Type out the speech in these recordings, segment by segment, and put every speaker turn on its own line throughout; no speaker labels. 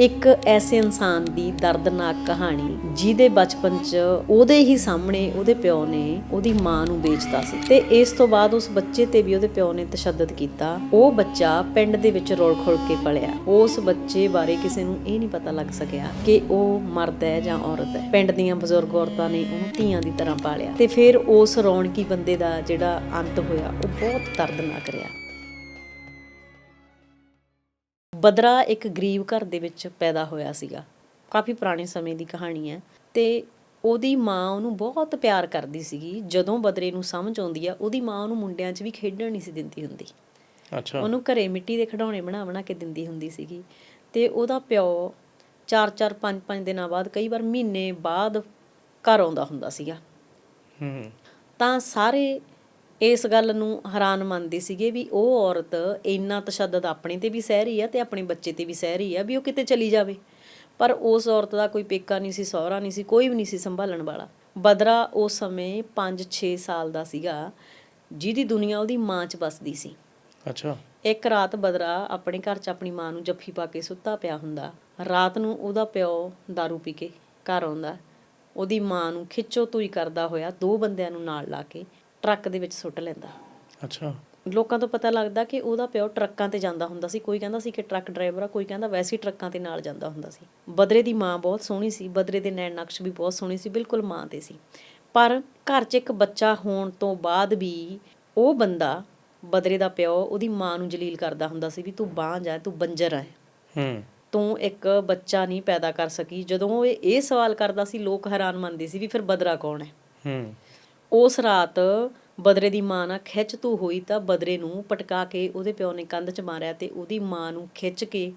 ਇੱਕ ਐਸੇ ਇਨਸਾਨ ਦੀ ਦਰਦਨਾਕ ਕਹਾਣੀ ਜਿਹਦੇ ਬਚਪਨ 'ਚ ਉਹਦੇ ਹੀ ਸਾਹਮਣੇ ਉਹਦੇ ਪਿਓ ਨੇ ਉਹਦੀ ਮਾਂ ਨੂੰ ਵੇਚਤਾ ਸੀ ਤੇ ਇਸ ਤੋਂ ਬਾਅਦ ਉਸ ਬੱਚੇ ਤੇ ਵੀ ਉਹਦੇ ਪਿਓ ਨੇ ਤਸ਼ੱਦਦ ਕੀਤਾ। ਉਹ ਬੱਚਾ ਪਿੰਡ ਦੇ ਵਿੱਚ ਰੋਲ ਖੋਲ ਕੇ ਪਲਿਆ ਉਸ ਬੱਚੇ ਬਾਰੇ ਕਿਸੇ ਨੂੰ ਇਹ ਨਹੀਂ ਪਤਾ ਲੱਗ ਸਕਿਆ ਕਿ ਉਹ ਮਰਦ ਹੈ ਜਾਂ ਔਰਤ ਹੈ। ਪਿੰਡ ਦੀਆਂ ਬਜ਼ੁਰਗ ਔਰਤਾਂ ਨੇ ਉਹਨੂੰ ਧੀਆਂ ਦੀ ਤਰ੍ਹਾਂ ਪਾਲਿਆ ਤੇ ਫਿਰ ਉਸ ਰੌਣਕੀ ਬੰਦੇ ਦਾ ਜਿਹੜਾ ਅੰਤ ਹੋਇਆ, ਉਹ ਬਹੁਤ ਦਰਦਨਾਕ ਰਿਹਾ। ਬਦਰਾ ਇੱਕ ਗਰੀਬ ਘਰ ਦੇ ਵਿੱਚ ਪੈਦਾ ਹੋਇਆ ਸੀਗਾ। ਕਾਫੀ ਪੁਰਾਣੇ ਸਮੇਂ ਦੀ ਕਹਾਣੀ ਹੈ ਤੇ ਉਹਦੀ ਮਾਂ ਉਹਨੂੰ ਬਹੁਤ ਪਿਆਰ ਕਰਦੀ ਸੀਗੀ। ਜਦੋਂ ਬਦਰੇ ਨੂੰ ਸਮਝ ਆਉਂਦੀ ਆ ਉਹਦੀ ਮਾਂ ਉਹਨੂੰ ਮੁੰਡਿਆਂ 'ਚ ਵੀ ਖੇਡਣ ਨਹੀਂ ਸੀ ਦਿੰਦੀ ਹੁੰਦੀ।
ਅੱਛਾ।
ਉਹਨੂੰ ਘਰੇ ਮਿੱਟੀ ਦੇ ਖਿਡੌਣੇ ਬਣਾ ਬਣਾ ਕੇ ਦਿੰਦੀ ਹੁੰਦੀ ਸੀਗੀ। ਤੇ ਉਹਦਾ ਪਿਓ 4-4 5-5 ਦਿਨਾਂ ਬਾਅਦ ਕਈ ਵਾਰ ਮਹੀਨੇ ਬਾਅਦ ਘਰ ਆਉਂਦਾ ਹੁੰਦਾ ਸੀਗਾ।
ਹੂੰ।
ਤਾਂ ਸਾਰੇ ਇਸ ਗੱਲ ਨੂੰ ਹੈਰਾਨ ਮੰਨਦੇ ਸੀਗੇ ਵੀ ਉਹ ਔਰਤ ਇੰਨਾ ਤਸ਼ੱਦਦ ਆਪਣੇ ਤੇ ਵੀ ਸਹਿ ਰਹੀ ਆ ਤੇ ਆਪਣੇ ਬੱਚੇ ਤੇ ਵੀ ਸਹਿ ਰਹੀ ਆ ਵੀ ਉਹ ਕਿਤੇ ਚਲੀ ਜਾਵੇ। ਪਰ ਉਸ ਔਰਤ ਦਾ ਕੋਈ ਪੇਕਾ ਨਹੀਂ ਸੀ ਸਹੁਰਾ ਨਹੀਂ ਸੀ ਕੋਈ ਵੀ ਨਹੀਂ ਸੀ ਸੰਭਾਲਣ ਵਾਲਾ। ਬਦਰਾ ਉਸ ਸਮੇਂ 5-6 ਸਾਲ ਦਾ ਸੀਗਾ ਜਿਹਦੀ ਦੁਨੀਆ ਉਹਦੀ ਮਾਂ 'ਚ ਵੱਸਦੀ ਸੀ।
ਅੱਛਾ।
ਇੱਕ ਰਾਤ ਬਦਰਾ ਆਪਣੇ ਘਰ 'ਚ ਆਪਣੀ ਮਾਂ ਨੂੰ ਜੱਫੀ ਪਾ ਕੇ ਸੁੱਤਾ ਪਿਆ ਹੁੰਦਾ। ਰਾਤ ਨੂੰ ਉਹਦਾ ਪਿਓ दारू ਪੀ ਕੇ ਘਰ ਆਉਂਦਾ। ਉਹਦੀ ਮਾਂ ਨੂੰ ਖਿੱਚੋ ਤੂਈ ਕਰਦਾ ਹੋਇਆ ਦੋ ਬੰਦਿਆਂ ਨੂੰ ਨਾਲ ਲਾ ਕੇ ਟਰੱਕ ਦੇ ਵਿੱਚ ਸੁੱਟ ਲੈਂਦਾ।
ਅੱਛਾ।
ਲੋਕਾਂ ਤੋਂ ਪਤਾ ਲੱਗਦਾ ਕਿ ਉਹਦਾ ਪਿਓ ਟਰੱਕਾਂ ਤੇ ਜਾਂਦਾ ਹੁੰਦਾ ਸੀ। ਕੋਈ ਕਹਿੰਦਾ ਸੀ ਕਿ ਟਰੱਕ ਡਰਾਈਵਰ ਆ ਕੋਈ ਕਹਿੰਦਾ ਵੈਸੇ ਹੀ ਟਰੱਕਾਂ ਤੇ ਨਾਲ ਜਾਂਦਾ ਹੁੰਦਾ ਸੀ। ਬਦਰੇ ਦੀ ਮਾਂ ਬਹੁਤ ਸੋਹਣੀ ਸੀ ਬਦਰੇ ਦੇ ਨੈਣ ਨਕਸ਼ ਵੀ ਬਹੁਤ ਸੋਹਣੇ ਸੀ ਬਿਲਕੁਲ ਮਾਂ ਤੇ ਸੀ। ਪਰ ਘਰ 'ਚ ਇੱਕ ਬੱਚਾ ਹੋਣ ਤੋਂ ਬਾਅਦ ਵੀ ਉਹ ਬੰਦਾ ਬਦਰੇ ਦਾ ਪਿਓ ਉਹਦੀ ਮਾਂ ਨੂੰ ਜਲੀਲ ਕਰਦਾ ਹੁੰਦਾ ਸੀ ਵੀ ਤੂੰ ਬਾਂਝ ਹੈ ਤੂੰ ਬੰਜਰ ਹੈ
ਹੂੰ।
ਤੂੰ ਇੱਕ ਬੱਚਾ ਨਹੀਂ ਪੈਦਾ ਕਰ ਸਕੀ। ਜਦੋਂ ਉਹ ਇਹ ਇਹ ਸਵਾਲ ਕਰਦਾ ਸੀ ਲੋਕ ਹੈਰਾਨ ਮੰਨਦੇ ਸੀ ਵੀ ਫਿਰ ਬਦਰਾ ਕੌਣ ਹੈ?
ਹੂੰ।
ਉਸ ਰਾਤ ਬਦਰੇ ਦੀ ਮਾਂ ਨਾਲ ਖਿੱਚ ਤੂ ਹੋਈ ਤਾਂ ਬਦਰੇ ਨੂੰ ਪਟਕਾ ਕੇ ਉਹਦੇ ਪਿਓ ਨੇ ਕੰਧ 'ਚ ਮਾਰਿਆ ਤੇ ਉਹਦੀ ਮਾਂ ਨੂੰ ਖਿੱਚ ਕੇ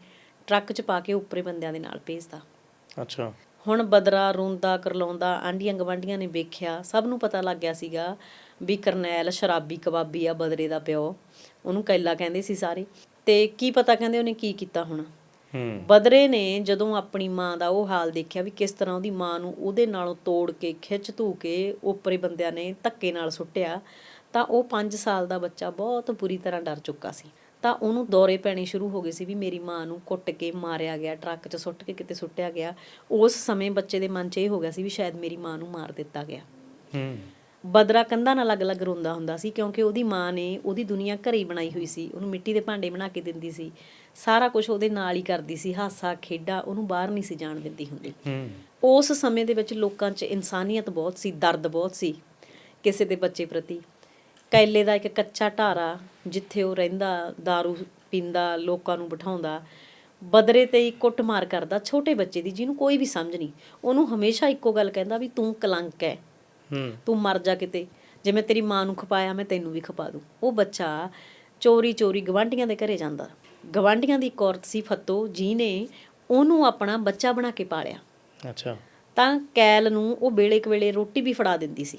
ਟਰੱਕ 'ਚ ਪਾ ਕੇ ਉੱਪਰੇ ਬੰਦਿਆਂ ਦੇ ਨਾਲ ਭੇਜਦਾ
ਅੱਛਾ।
ਹੁਣ ਬਦਰਾ ਰੋਂਦਾ ਕਰਲਾਉਂਦਾ ਆਂਡੀਆਂ ਗਵਾਂਡੀਆਂ ਨੇ ਵੇਖਿਆ ਸਭ ਨੂੰ ਪਤਾ ਲੱਗ ਗਿਆ ਸੀਗਾ ਵੀ ਕਰਨੈਲ ਸ਼ਰਾਬੀ ਕਬਾਬੀ ਆ ਬਦਰੇ ਦਾ ਪਿਓ। ਉਹਨੂੰ ਕੈਲਾ ਕਹਿੰਦੇ ਸੀ ਸਾਰੇ। ਤੇ ਕੀ ਪਤਾ ਕਹਿੰਦੇ ਉਹਨੇ ਕੀ ਕੀਤਾ ਹੁਣ? ਬਦਰੇ ਨੇ ਜਦੋਂ ਆਪਣੀ ਮਾਂ ਦਾ ਉਹ ਹਾਲ ਦੇਖਿਆ ਵੀ ਕਿਸ ਤਰ੍ਹਾਂ ਉਹਦੀ ਮਾਂ ਨੂੰ ਉਹਦੇ ਨਾਲੋਂ ਤੋੜ ਕੇ ਖਿੱਚ ਧੂ ਕੇ ਉੱਪਰੇ ਬੰਦਿਆਂ ਨੇ ਧੱਕੇ ਨਾਲ ਸੁੱਟਿਆ ਤਾਂ ਉਹ 5 ਸਾਲ ਦਾ ਬੱਚਾ ਬਹੁਤ ਬੁਰੀ ਤਰ੍ਹਾਂ ਡਰ ਚੁੱਕਾ ਸੀ। ਤਾਂ ਉਹਨੂੰ ਦੌਰੇ ਪੈਣੇ ਸ਼ੁਰੂ ਹੋ ਗਏ ਸੀ ਵੀ ਮੇਰੀ ਮਾਂ ਨੂੰ ਕੁੱਟ ਕੇ ਮਾਰਿਆ ਗਿਆ ਟਰੱਕ 'ਚ ਸੁੱਟ ਕੇ ਕਿਤੇ ਸੁੱਟਿਆ ਗਿਆ। ਉਸ ਸਮੇਂ ਬੱਚੇ ਦੇ ਮਨ 'ਚ ਇਹ ਹੋ ਗਿਆ ਸੀ ਵੀ ਸ਼ਾਇਦ ਮੇਰੀ ਮਾਂ ਨੂੰ ਮਾਰ ਦਿੱਤਾ ਗਿਆ।
ਹੂੰ।
ਬਦਰਾ ਕੰਧਾਂ ਨਾਲ ਅਲੱਗ-ਅਲੱਗ ਰੋਂਦਾ ਹੁੰਦਾ ਸੀ ਕਿਉਂਕਿ ਉਹਦੀ ਮਾਂ ਨੇ ਉਹਦੀ ਦੁਨੀਆ ਘਰੇ ਹੀ ਬਣਾਈ ਹੋਈ ਸੀ ਉਹਨੂੰ ਮਿੱਟੀ ਦੇ ਭਾਂਡੇ ਬਣਾ ਕੇ ਦਿੰਦੀ ਸੀ। ਸਾਰਾ ਕੁਝ ਉਹਦੇ ਨਾਲ ਹੀ ਕਰਦੀ ਸੀ ਹਾਸਾ ਖੇਡਾ ਉਹਨੂੰ ਬਾਹਰ ਨਹੀਂ ਸੀ ਜਾਣ ਦਿੰਦੀ ਹੁੰਦੀ।
ਹੂੰ।
ਉਸ ਸਮੇਂ ਦੇ ਵਿੱਚ ਲੋਕਾਂ 'ਚ ਇਨਸਾਨੀਅਤ ਬਹੁਤ ਸੀ ਦਰਦ ਬਹੁਤ ਸੀ ਕਿਸੇ ਦੇ ਬੱਚੇ ਪ੍ਰਤੀ। ਕੈਲੇ ਦਾ ਇੱਕ ਕੱਚਾ ਢਾਰਾ ਜਿੱਥੇ ਉਹ ਰਹਿੰਦਾ दारू ਪੀਂਦਾ ਲੋਕਾਂ ਨੂੰ ਬਿਠਾਉਂਦਾ ਬਦਰੇ ਤੇ ਹੀ ਕੁੱਟਮਾਰ ਕਰਦਾ ਛੋਟੇ ਬੱਚੇ ਦੀ ਜਿਹਨੂੰ ਕੋਈ ਵੀ ਸਮਝ ਨਹੀਂ। ਉਹਨੂੰ ਹਮੇਸ਼ਾ ਇੱਕੋ ਗੱਲ ਕਹਿੰਦਾ ਵੀ ਤੂੰ ਕਲੰਕ ਹੈ
ਹੂੰ।
ਤੂੰ ਮਰ ਜਾ ਕਿਤੇ। ਜੇ ਮੈਂ ਤੇਰੀ ਮਾਂ ਨੂੰ ਖਪਾਇਆ ਮੈਂ ਤੈਨੂੰ ਵੀ ਖਪਾ ਦੂੰ। ਉਹ ਬੱਚਾ ਚੋਰੀ ਚੋਰੀ ਗਵਾਂਢੀਆਂ ਦੇ ਘਰੇ ਜਾਂਦਾ। ਗਵਾਂਢੀਆਂ ਦੀ ਇੱਕ ਔਰਤ ਸੀ ਫੱਤੋ ਜਿਹਨੇ ਉਹਨੂੰ ਆਪਣਾ ਬੱਚਾ ਬਣਾ ਕੇ ਪਾਲਿਆ।
ਅੱਛਾ।
ਤਾਂ ਕੈਲ ਨੂੰ ਉਹ ਵੇਲੇ ਕੁ ਵੇਲੇ ਰੋਟੀ ਵੀ ਫੜਾ ਦਿੰਦੀ ਸੀ।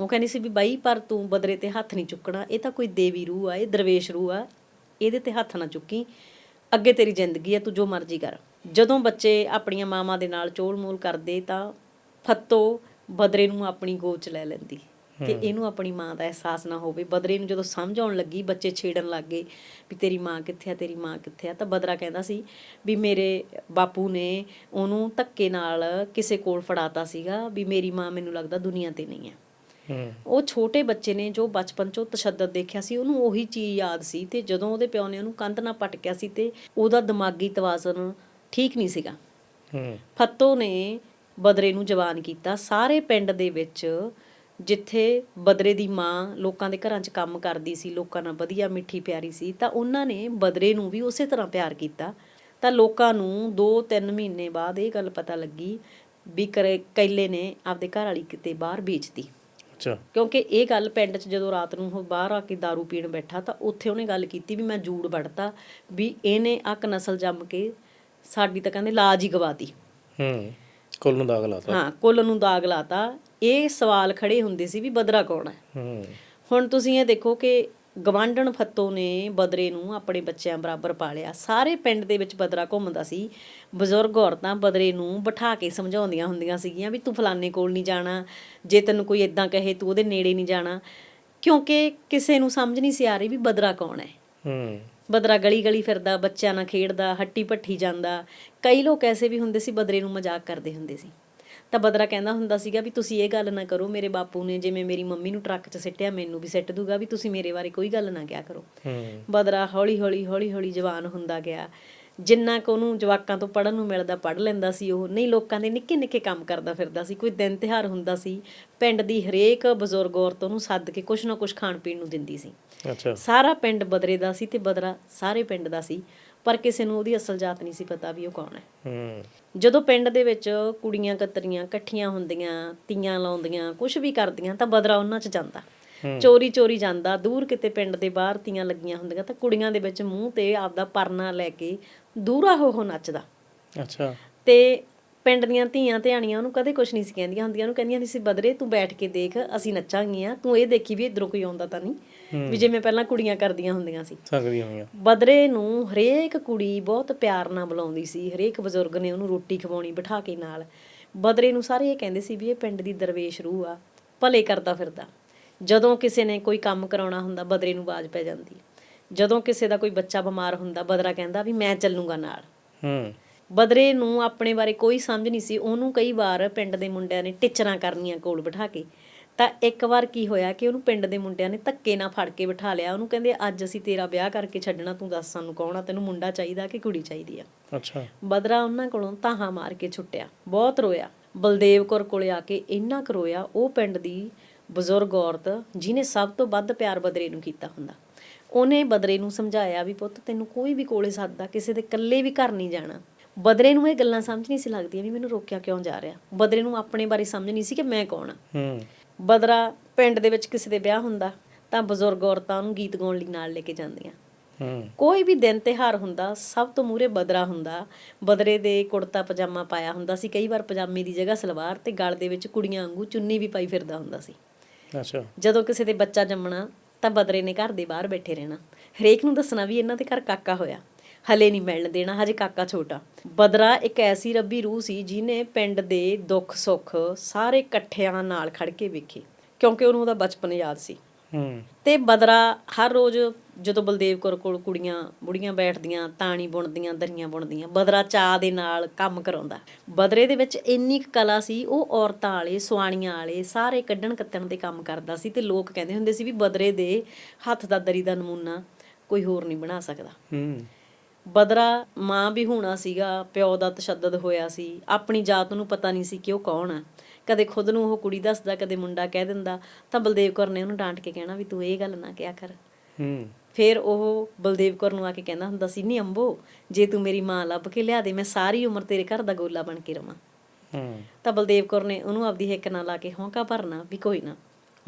ਉਹ ਕਹਿੰਦੀ ਸੀ ਵੀ ਬਾਈ ਪਰ ਤੂੰ ਬਦਰੇ ਤੇ ਹੱਥ ਨਹੀਂ ਚੁੱਕਣਾ। ਇਹ ਤਾਂ ਕੋਈ ਦੇਵੀ ਰੂਹ ਆ ਇਹ ਦਰਵੇਸ਼ ਰੂਹ ਆ। ਇਹਦੇ ਤੇ ਹੱਥ ਨਾ ਚੁੱਕੀ। ਅੱਗੇ ਤੇਰੀ ਜ਼ਿੰਦਗੀ ਆ ਤੂੰ ਜੋ ਮਰਜ਼ੀ ਕਰ। ਜਦੋਂ ਬੱਚੇ ਆਪਣੀਆਂ ਮਾਵਾਂ ਦੇ ਨਾਲ ਚੋਲ-ਮੋਲ ਕਰਦੇ ਤਾਂ ਫੱਤੋ ਬਦਰੇ ਨੂੰ ਆਪਣੀ ਗੋਦ ਚ ਲੈ ਲੈਂਦੀ। ਕਿ ਇਹਨੂੰ ਆਪਣੀ ਮਾਂ ਦਾ ਅਹਿਸਾਸ ਨਾ ਹੋਵੇ। ਬਦਰੇ ਨੂੰ ਜਦੋਂ ਸਮਝ ਆਉਣ ਲੱਗੀ ਬੱਚੇ ਛੇੜਨ ਲੱਗ ਗਏ ਵੀ ਤੇਰੀ ਮਾਂ ਕਿੱਥੇ ਆ ਤੇਰੀ ਮਾਂ ਕਿੱਥੇ ਆ ਤਾਂ ਬਦਰਾ ਕਹਿੰਦਾ ਸੀ ਵੀ ਮੇਰੇ ਬਾਪੂ ਨੇ ਉਹਨੂੰ ਧੱਕੇ ਨਾਲ ਕਿਸੇ ਕੋਲ ਫੜਾਤਾ ਸੀਗਾ ਵੀ ਮੇਰੀ ਮਾਂ ਮੈਨੂੰ ਲੱਗਦਾ ਦੁਨੀਆ ਤੇ ਨਹੀਂ ਹੈ। ਉਹ ਛੋਟੇ ਬੱਚੇ ਨੇ ਜੋ ਬਚਪਨ ਚੋਂ ਤਸ਼ੱਦਦ ਦੇਖਿਆ ਸੀ ਉਹਨੂੰ ਉਹੀ ਚੀਜ਼ ਯਾਦ ਸੀ ਤੇ ਜਦੋਂ ਉਹਦੇ ਪਿਓ ਨੇ ਉਹਨੂੰ ਕੰਧ ਨਾਲ ਪਟਕਿਆ ਸੀ ਤੇ ਉਹਦਾ ਦਿਮਾਗੀ ਤਵਾਜ਼ਨ ਠੀਕ ਨਹੀਂ ਸੀਗਾ। ਫੱਤੋ ਨੇ ਬਦਰੇ ਨੂੰ ਜਵਾਨ ਕੀਤਾ। ਸਾਰੇ ਪਿੰਡ ਦੇ ਵਿੱਚ ਜਿੱਥੇ ਬਦਰੇ ਦੀ ਮਾਂ ਲੋਕਾਂ ਦੇ ਘਰਾਂ 'ਚ ਕੰਮ ਕਰਦੀ ਸੀ ਲੋਕਾਂ ਨਾਲ ਵਧੀਆ ਮਿੱਠੀ ਪਿਆਰੀ ਸੀ ਤਾਂ ਉਹਨਾਂ ਨੇ ਬਦਰੇ ਨੂੰ ਵੀ ਉਸੇ ਤਰ੍ਹਾਂ ਪਿਆਰ ਕੀਤਾ। ਤਾਂ ਲੋਕਾਂ ਨੂੰ 2-3 ਮਹੀਨੇ ਬਾਅਦ ਇਹ ਗੱਲ ਪਤਾ ਲੱਗੀ ਵੀ ਕਰੇ ਕੈਲੇ ਨੇ ਆਪਦੇ ਘਰ ਵਾਲੀ ਕਿਤੇ ਬਾਹਰ ਵੇਚਤੀ।
ਅੱਛਾ।
ਕਿਉਂਕਿ ਇਹ ਗੱਲ ਪਿੰਡ 'ਚ ਜਦੋਂ ਰਾਤ ਨੂੰ ਉਹ ਬਾਹਰ ਆ ਕੇ दारू ਪੀਣ ਬੈਠਾ ਤਾਂ ਉੱਥੇ ਉਹਨੇ ਗੱਲ ਕੀਤੀ ਵੀ ਮੈਂ ਜੂੜ ਵੜਤਾ ਵੀ ਇਹਨੇ ਅੱਕ ਨਸਲ ਜੰਮ ਕੇ ਸਾਡੀ ਤਾਂ ਕਹਿੰਦੇ ਲਾਜ ਹੀ ਗਵਾਤੀ
ਹੂੰ ਕੁੱਲ ਨੂੰ ਦਾਗ ਲਾਤਾ।
ਹਾਂ ਕੁੱਲ ਨੂੰ ਦਾਗ ਲਾਤਾ। ਇਹ ਸਵਾਲ ਖੜੇ ਹੁੰਦੇ ਸੀ ਵੀ ਬਦਰਾ ਕੌਣ ਹੈ? ਹੁਣ ਤੁਸੀਂ ਇਹ ਦੇਖੋ ਕਿ ਗਵਾਂਢਣ ਫੱਤੋ ਨੇ ਬਦਰੇ ਨੂੰ ਆਪਣੇ ਬੱਚਿਆਂ ਬਰਾਬਰ ਪਾਲਿਆ। ਸਾਰੇ ਪਿੰਡ ਦੇ ਵਿੱਚ ਬਦਰਾ ਘੁੰਮਦਾ ਸੀ। ਬਜ਼ੁਰਗ ਔਰਤਾਂ ਬਦਰੇ ਨੂੰ ਬਿਠਾ ਕੇ ਸਮਝਾਉਂਦੀਆਂ ਹੁੰਦੀਆਂ ਸੀਗੀਆਂ ਵੀ ਤੂੰ ਫਲਾਣੇ ਕੋਲ ਨਹੀਂ ਜਾਣਾ। ਜੇ ਤੈਨੂੰ ਕੋਈ ਇਦਾਂ ਕਹੇ ਤੂੰ ਉਹਦੇ ਨੇੜੇ ਨਹੀਂ ਜਾਣਾ। ਕਿਉਂਕਿ ਕਿਸੇ ਨੂੰ ਸਮਝ ਨਹੀਂ ਸੀ ਆ ਰਹੀ ਵੀ ਬਦਰਾ ਕੌਣ ਹੈ।
ਹੂੰ।
ਬਦਰਾ ਗਲੀ ਗਲੀ ਫਿਰਦਾ ਬੱਚਿਆਂ ਨਾਲ ਖੇਡਦਾ ਹੱਟੀ ਭੱਠੀ ਜਾਂਦਾ। ਕਈ ਲੋਕ ਐਸੇ ਵੀ ਹੁੰਦੇ ਸੀ ਬਦਰੇ ਨੂੰ ਮਜ਼ਾਕ ਕਰਦੇ ਹੁੰਦੇ ਸੀ। ਤਾਂ ਬਦਰਾ ਕਹਿੰਦਾ ਹੁੰਦਾ ਸੀਗਾ ਵੀ ਤੁਸੀਂ ਇਹ ਗੱਲ ਨਾ ਕਰੋ ਮੇਰੇ ਬਾਪੂ ਨੇ ਜਿਵੇਂ ਮੇਰੀ ਮੰਮੀ ਨੂੰ ਟਰੱਕ 'ਚ ਸਿੱਟਿਆ ਮੈਨੂੰ ਵੀ ਸਿੱਟ ਦੂਗਾ ਵੀ ਤੁਸੀਂ ਮੇਰੇ ਬਾਰੇ ਕੋਈ ਗੱਲ ਨਾ ਕਿਹਾ ਕਰੋ। ਬਦਰਾ ਹੌਲੀ ਹੌਲੀ ਹੌਲੀ ਹੌਲੀ ਜਵਾਨ ਹੁੰਦਾ ਗਿਆ। ਜਿੰਨਾ ਕੁ ਉਹਨੂੰ ਜਵਾਕਾਂ ਤੋਂ ਪੜਨ ਨੂੰ ਮਿਲਦਾ ਪੜ ਲੈਂਦਾ ਸੀ ਉਹ। ਨਹੀਂ ਲੋਕਾਂ ਦੇ ਨਿੱਕੇ ਨਿੱਕੇ ਕੰਮ ਕਰਦਾ ਫਿਰਦਾ ਸੀ। ਕੋਈ ਦਿਨ ਤਿਹਾਰ ਹੁੰਦਾ ਸੀ ਪਿੰਡ ਦੀ ਹਰੇਕ ਬਜ਼ੁਰਗ ਔਰਤ ਉਹਨੂੰ ਸੱਦ ਕੇ ਕੁਛ ਨਾ ਕੁਛ ਖਾਣ ਪੀਣ ਨੂੰ ਦਿੰਦੀ ਸੀ।
ਅੱਛਾ।
ਸਾਰਾ ਪਿੰਡ ਬਦਰੇ ਦਾ ਸੀ ਤੇ ਬਦਰਾ ਸਾਰੇ ਪਿੰਡ ਦਾ ਸੀ ਪਰ ਕਿਸੇ ਨੂੰ ਉਹਦੀ ਅਸਲ ਜਾਤ ਨਹੀਂ ਸੀ ਪਤਾ ਵੀ ਉਹ ਕੌਣ ਹੈ।
ਹੂੰ।
ਜਦੋਂ ਪਿੰਡ ਦੇ ਵਿੱਚ ਕੁੜੀਆਂ ਕਤਰੀਆਂ ਇਕੱਠੀਆਂ ਹੁੰਦੀਆਂ ਤੀਆਂ ਲਾਉਂਦੀਆਂ ਕੁਝ ਵੀ ਕਰਦੀਆਂ ਤਾਂ ਬਦਰਾ ਉਹਨਾਂ 'ਚ ਜਾਂਦਾ। ਚੋਰੀ ਚੋਰੀ ਜਾਂਦਾ ਦੂਰ ਕਿਤੇ ਪਿੰਡ ਦੇ ਬਾਹਰ ਤੀਆਂ ਲੱਗੀਆਂ ਹੁੰਦੀਆਂ ਤਾਂ ਕੁੜੀਆਂ ਦੇ ਵਿੱਚ ਮੂੰਹ ਤੇ ਆਪਦਾ ਪਰਨਾ ਲੈ ਕੇ ਦੂਰਾ ਹੋ ਹੋ ਨੱਚਦਾ।
ਅੱਛਾ।
ਤੇ ਪਿੰਡ ਦੀਆਂ ਧੀਆਂ ਧਿਆਣੀਆਂ ਉਹਨੂੰ ਕਦੇ ਕੁਝ ਨਹੀਂ ਸੀ ਕਹਿੰਦੀਆਂ ਹੁੰਦੀਆਂ ਉਹਨੂੰ ਕਹਿੰਦੀਆਂ ਸੀ ਬਦਰੇ ਤੂੰ ਬੈਠ ਕੇ ਦੇਖ ਅਸੀਂ ਨੱਚਾਂਗੀਆਂ ਤੂੰ ਇਹ ਦੇਖੀ ਵੀ ਇਧਰੋਂ ਕੋਈ ਆਉਂਦਾ ਤਾਂ ਨਹੀਂ? ਵੀ ਜਿਵੇਂ ਪਹਿਲਾਂ ਕੁੜੀਆਂ ਕਰਦੀਆਂ ਹੁੰਦੀਆਂ ਸੀ।
ਸਕਦੀਆਂ ਹੋਈਆਂ।
ਬਦਰੇ ਨੂੰ ਹਰੇਕ ਕੁੜੀ ਬਹੁਤ ਪਿਆਰ ਨਾਲ ਬੁਲਾਉਂਦੀ ਸੀ ਹਰੇਕ ਬਜ਼ੁਰਗ ਨੇ ਉਹਨੂੰ ਰੋਟੀ ਖਵਾਉਣੀ ਬਿਠਾ ਕੇ ਨਾਲ। ਬਦਰੇ ਨੂੰ ਸਾਰੇ ਇਹ ਕਹਿੰਦੇ ਸੀ ਵੀ ਇਹ ਪਿੰਡ ਦੀ ਦਰਵੇਸ਼ ਰੂਹ ਆ ਭਲੇ ਕਰਦਾ ਫਿਰਦਾ। ਜਦੋਂ ਕਿਸੇ ਨੇ ਕੋਈ ਕੰਮ ਕਰਾਉਣਾ ਹੁੰਦਾ ਬਦਰੇ ਨੂੰ ਬਾਜ ਪੈ ਜਾਂਦੀ ਜਦੋਂ ਕਿਸੇ ਦਾ ਕੋਈ ਬੱਚਾ ਬਿਮਾਰ ਹੁੰਦਾ ਬਦਰਾ ਕਹਿੰਦਾ ਵੀ ਮੈਂ ਚੱਲੂੰਗਾ ਨਾਲ।
ਹੂੰ।
ਬਦਰੇ ਨੂੰ ਆਪਣੇ ਬਾਰੇ ਕੋਈ ਸਮਝ ਨਹੀਂ ਸੀ। ਉਹਨੂੰ ਕਈ ਵਾਰ ਪਿੰਡ ਦੇ ਮੁੰਡਿਆਂ ਨੇ ਟਿਚਰਾਂ ਕਰਨੀਆਂ ਕੋਲ ਬਿਠਾ ਕੇ। ਤਾਂ ਇੱਕ ਵਾਰ ਕੀ ਹੋਇਆ ਕਿ ਉਹਨੂੰ ਪਿੰਡ ਦੇ ਮੁੰਡਿਆਂ ਨੇ ਧੱਕੇ ਨਾਲ ਫੜ ਕੇ ਬਿਠਾ ਲਿਆ। ਉਹਨੂੰ ਕਹਿੰਦੇ ਅੱਜ ਅਸੀਂ ਤੇਰਾ ਵਿਆਹ ਕਰਕੇ ਛੱਡਣਾ ਤੂੰ ਦੱਸ ਸਾਨੂੰ ਕੌਣ ਆ? ਤੈਨੂੰ ਮੁੰਡਾ ਚਾਹੀਦਾ ਕਿ ਕੁੜੀ ਚਾਹੀਦੀ ਆ?
ਅੱਛਾ।
ਬਦਰਾ ਉਹਨਾਂ ਕੋਲੋਂ ਤਾਹਾਂ ਮਾਰ ਕੇ ਛੁੱਟਿਆ। ਬਹੁਤ ਰੋਇਆ। ਬਲਦੇਵ ਕੌਰ ਕੋਲੇ ਆ ਕੇ ਇੰਨਾ ਕੁ ਰੋਇਆ। ਉਹ ਪਿੰਡ ਦੀ ਬਜ਼ੁਰਗ ਔਰਤ ਜਿਹਨੇ ਸਭ ਤੋਂ ਵੱਧ ਪਿਆਰ ਬਦਰੇ ਨੂੰ ਕੀਤਾ ਹੁੰਦਾ। ਉਹਨੇ ਬਦਰੇ ਨੂੰ ਸਮਝਾਇਆ ਵੀ ਪੁੱਤ ਤੈਨੂੰ ਕੋਈ ਵੀ ਕੋਲੇ ਸੱਦਦਾ ਕਿਸੇ ਦੇ ਇਕੱਲੇ ਵੀ ਘਰ ਨਹੀਂ ਜਾਣਾ। ਬਦਰੇ ਨੂੰ ਇਹ ਗੱਲਾਂ ਸਮਝ ਨਹੀਂ ਸੀ ਲੱਗਦੀਆਂ ਵੀ ਮੈਨੂੰ ਰੋਕਿਆ ਕਿਉਂ ਜਾ ਰਿਹਾ। ਬਦਰੇ ਨੂੰ ਆਪਣੇ ਬਾਰੇ ਸਮਝ ਨਹੀਂ ਸੀ ਕਿ ਮੈਂ ਕੌਣ ਆ।
ਹੂੰ।
ਬਦਰਾ ਪਿੰਡ ਦੇ ਵਿੱਚ ਕਿਸੇ ਦੇ ਵਿਆਹ ਹੁੰਦਾ ਤਾਂ ਬਜ਼ੁਰਗ ਔਰਤਾਂ ਉਹਨੂੰ ਗੀਤ ਗਾਉਣ ਲਈ ਨਾਲ ਲੈ ਕੇ ਜਾਂਦੀਆਂ।
ਹੂੰ।
ਕੋਈ ਵੀ ਦਿਨ ਤਿਹਾਰ ਹੁੰਦਾ ਸਭ ਤੋਂ ਮੂਰੇ ਬਦਰਾ ਹੁੰਦਾ। ਬਦਰੇ ਦੇ ਕੁੜਤਾ ਪਜਾਮਾ ਪਾਇਆ ਹੁੰਦਾ ਸੀ ਕਈ ਵਾਰ ਪਜਾਮੇ ਦੀ ਜਗ੍ਹਾ ਸਲਵਾਰ ਤੇ ਗਲ ਦੇ ਵਿੱਚ ਕੁੜੀਆਂ ਵਾਂਗੂ ਚੁੰਨੀ ਵੀ ਪਾਈ ਫਿਰਦਾ ਹੁੰਦਾ ਸੀ।
ਅੱਛਾ।
ਜਦੋਂ ਕਿਸੇ ਦੇ ਬੱਚਾ ਜੰਮਣਾ ਤਾਂ ਬਦਰੇ ਨੇ ਘਰ ਦੇ ਬਾਹਰ ਬੈਠੇ ਰਹਿਣਾ। ਹਰੇਕ ਨੂੰ ਦੱਸਣਾ ਵੀ ਇਹਨਾਂ ਦੇ ਘਰ ਕਾਕਾ ਹੋਇਆ। ਹਲੇ ਨਹੀਂ ਮਿਲਣ ਦੇਣਾ ਹਜੇ ਕਾਕਾ ਛੋਟਾ। ਬਦਰਾ ਇੱਕ ਐਸੀ ਰੱਬੀ ਰੂਹ ਸੀ ਜਿਹਨੇ ਪਿੰਡ ਦੇ ਦੁੱਖ ਸੁੱਖ ਸਾਰੇ ਇਕੱਠਿਆਂ ਨਾਲ ਖੜ ਕੇ ਵੇਖੇ ਕਿਉਂਕਿ ਉਹਨੂੰ ਉਹਦਾ ਬਚਪਨ ਯਾਦ ਸੀ।
ਹੂੰ।
ਤੇ ਬਦਰਾ ਹਰ ਰੋਜ਼ ਜਦੋਂ ਬਲਦੇਵ ਕੌਰ ਕੋਲ ਕੁੜੀਆਂ ਬੁੜੀਆਂ ਬੈਠਦੀਆਂ ਤਾਣੀ ਬੁਣਦੀਆਂ ਦਰੀਆਂ ਬੁਣਦੀਆਂ ਬਦਰਾ ਚਾਹ ਦੇ ਨਾਲ ਕੰਮ ਕਰਾਉਂਦਾ। ਬਦਰੇ ਦੇ ਵਿੱਚ ਇੰਨੀ ਕੁ ਕਲਾ ਸੀ ਉਹ ਔਰਤਾਂ ਵਾਲੇ ਸੁਆਣੀਆਂ ਵਾਲੇ ਸਾਰੇ ਕੱਢਣ ਕੱਤਣ ਦੇ ਕੰਮ ਕਰਦਾ ਸੀ ਤੇ ਲੋਕ ਕਹਿੰਦੇ ਹੁੰਦੇ ਸੀ ਵੀ ਬਦਰੇ ਦੇ ਹੱਥ ਦਾ ਦਰੀ ਦਾ ਨਮੂਨਾ ਕੋਈ ਹੋਰ ਨਹੀਂ ਬਣਾ ਸਕਦਾ।
ਹੂੰ।
ਬਦਰਾ ਮਾਂ ਵੀ ਹੋਣਾ ਸੀਗਾ ਪਿਓ ਦਾ ਤਸ਼ੱਦਦ ਹੋਇਆ ਸੀ ਆਪਣੀ ਜਾਤ ਨੂੰ ਪਤਾ ਨਹੀਂ ਸੀ ਕਿ ਉਹ ਕੌਣ ਆ। ਕਦੇ ਖੁਦ ਨੂੰ ਉਹ ਕੁੜੀ ਦੱਸਦਾ ਕਦੇ ਮੁੰਡਾ ਕਹਿ ਦਿੰਦਾ ਤਾਂ ਬਲਦੇਵ ਕੌਰ ਨੇ ਉਹਨੂੰ ਡਾਂਟ ਕੇ ਕਹਿਣਾ ਵੀ ਤੂੰ ਇਹ ਗੱਲ ਨਾ ਕਿਹਾ ਕਰ।
ਹੂੰ।
ਫਿਰ ਉਹ ਬਲਦੇਵ ਕੌਰ ਨੂੰ ਆ ਕੇ ਕਹਿੰਦਾ ਹੁੰਦਾ ਸੀ ਨਹੀਂ ਅੰਬੋ ਜੇ ਤੂੰ ਮੇਰੀ ਮਾਂ ਲੱਭ ਕੇ ਲਿਆ ਦੇ ਮੈਂ ਸਾਰੀ ਉਮਰ ਤੇਰੇ ਘਰ ਦਾ ਗੋਲਾ ਬਣ ਕੇ ਰਵਾਂ।
ਹੂੰ।
ਤਾਂ ਬਲਦੇਵ ਕੌਰ ਨੇ ਉਹਨੂੰ ਆਪਦੀ ਹਿੱਕ ਨਾਲ ਲਾ ਕੇ ਹੌਂਕਾ ਭਰਨਾ ਵੀ ਕੋਈ ਨਾ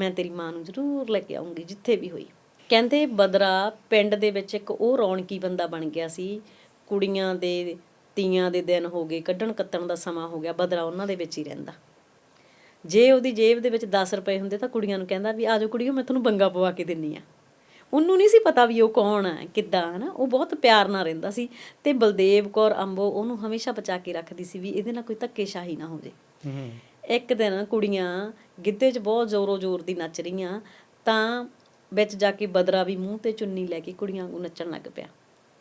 ਮੈਂ ਤੇਰੀ ਮਾਂ ਨੂੰ ਜ਼ਰੂਰ ਲੈ ਕੇ ਆਉਂਗੀ ਜਿੱਥੇ ਵੀ ਹੋਈ। ਕਹਿੰਦੇ ਬਦਰਾ ਪਿੰਡ ਦੇ ਵਿੱਚ ਇੱਕ ਉਹ ਰੌਣਕੀ ਬੰਦਾ ਬਣ ਗਿਆ ਸੀ ਕੁੜੀਆਂ ਦੇ ਤੀਆਂ ਦੇ ਦਿਨ ਹੋ ਗਏ ਕੱਢਣ ਕੱਤਣ ਦਾ ਸਮਾਂ ਹੋ ਗਿਆ ਬਦਰਾ ਉਹਨਾਂ ਦੇ ਵਿੱਚ ਹੀ ਰਹਿੰਦਾ। ਜੇ ਉਹਦੀ ਜੇਬ ਦੇ ਵਿੱਚ 10 ਰੁਪਏ ਹੁੰਦੇ ਤਾਂ ਕੁੜੀਆਂ ਨੂੰ ਕਹਿੰਦਾ ਵੀ ਆਜੋ ਕੁੜੀਓ ਮੈਂ ਤੁਹਾਨੂੰ ਬੰਗਾ ਪਵਾ ਕੇ ਦਿੰਨੀ ਆ। ਉਹਨੂੰ ਨਹੀਂ ਸੀ ਪਤਾ ਵੀ ਉਹ ਕੌਣ ਹੈ ਕਿੱਦਾਂ ਹਨਾ ਉਹ ਬਹੁਤ ਪਿਆਰ ਨਾਲ ਰਹਿੰਦਾ ਸੀ ਤੇ ਬਲਦੇਵ ਕੌਰ ਅੰਬੋ ਉਹਨੂੰ ਹਮੇਸ਼ਾ ਬਚਾ ਕੇ ਰੱਖਦੀ ਸੀ ਵੀ ਇਹਦੇ ਨਾਲ ਕੋਈ ਧੱਕੇਸ਼ਾਹੀ ਨਾ ਹੋ ਜੇ
ਹੂੰ
ਇੱਕ ਦਿਨ ਕੁੜੀਆਂ ਗਿੱਧੇ 'ਚ ਬਹੁਤ ਜ਼ੋਰੋ ਜ਼ੋਰ ਦੀ ਨੱਚ ਰਹੀਆਂ ਤਾਂ ਵਿੱਚ ਜਾ ਕੇ ਬਦਰਾ ਵੀ ਮੂੰਹ ਤੇ ਚੁੰਨੀ ਲੈ ਕੇ ਕੁੜੀਆਂ ਨੂੰ ਨੱਚਣ ਲੱਗ ਪਿਆ।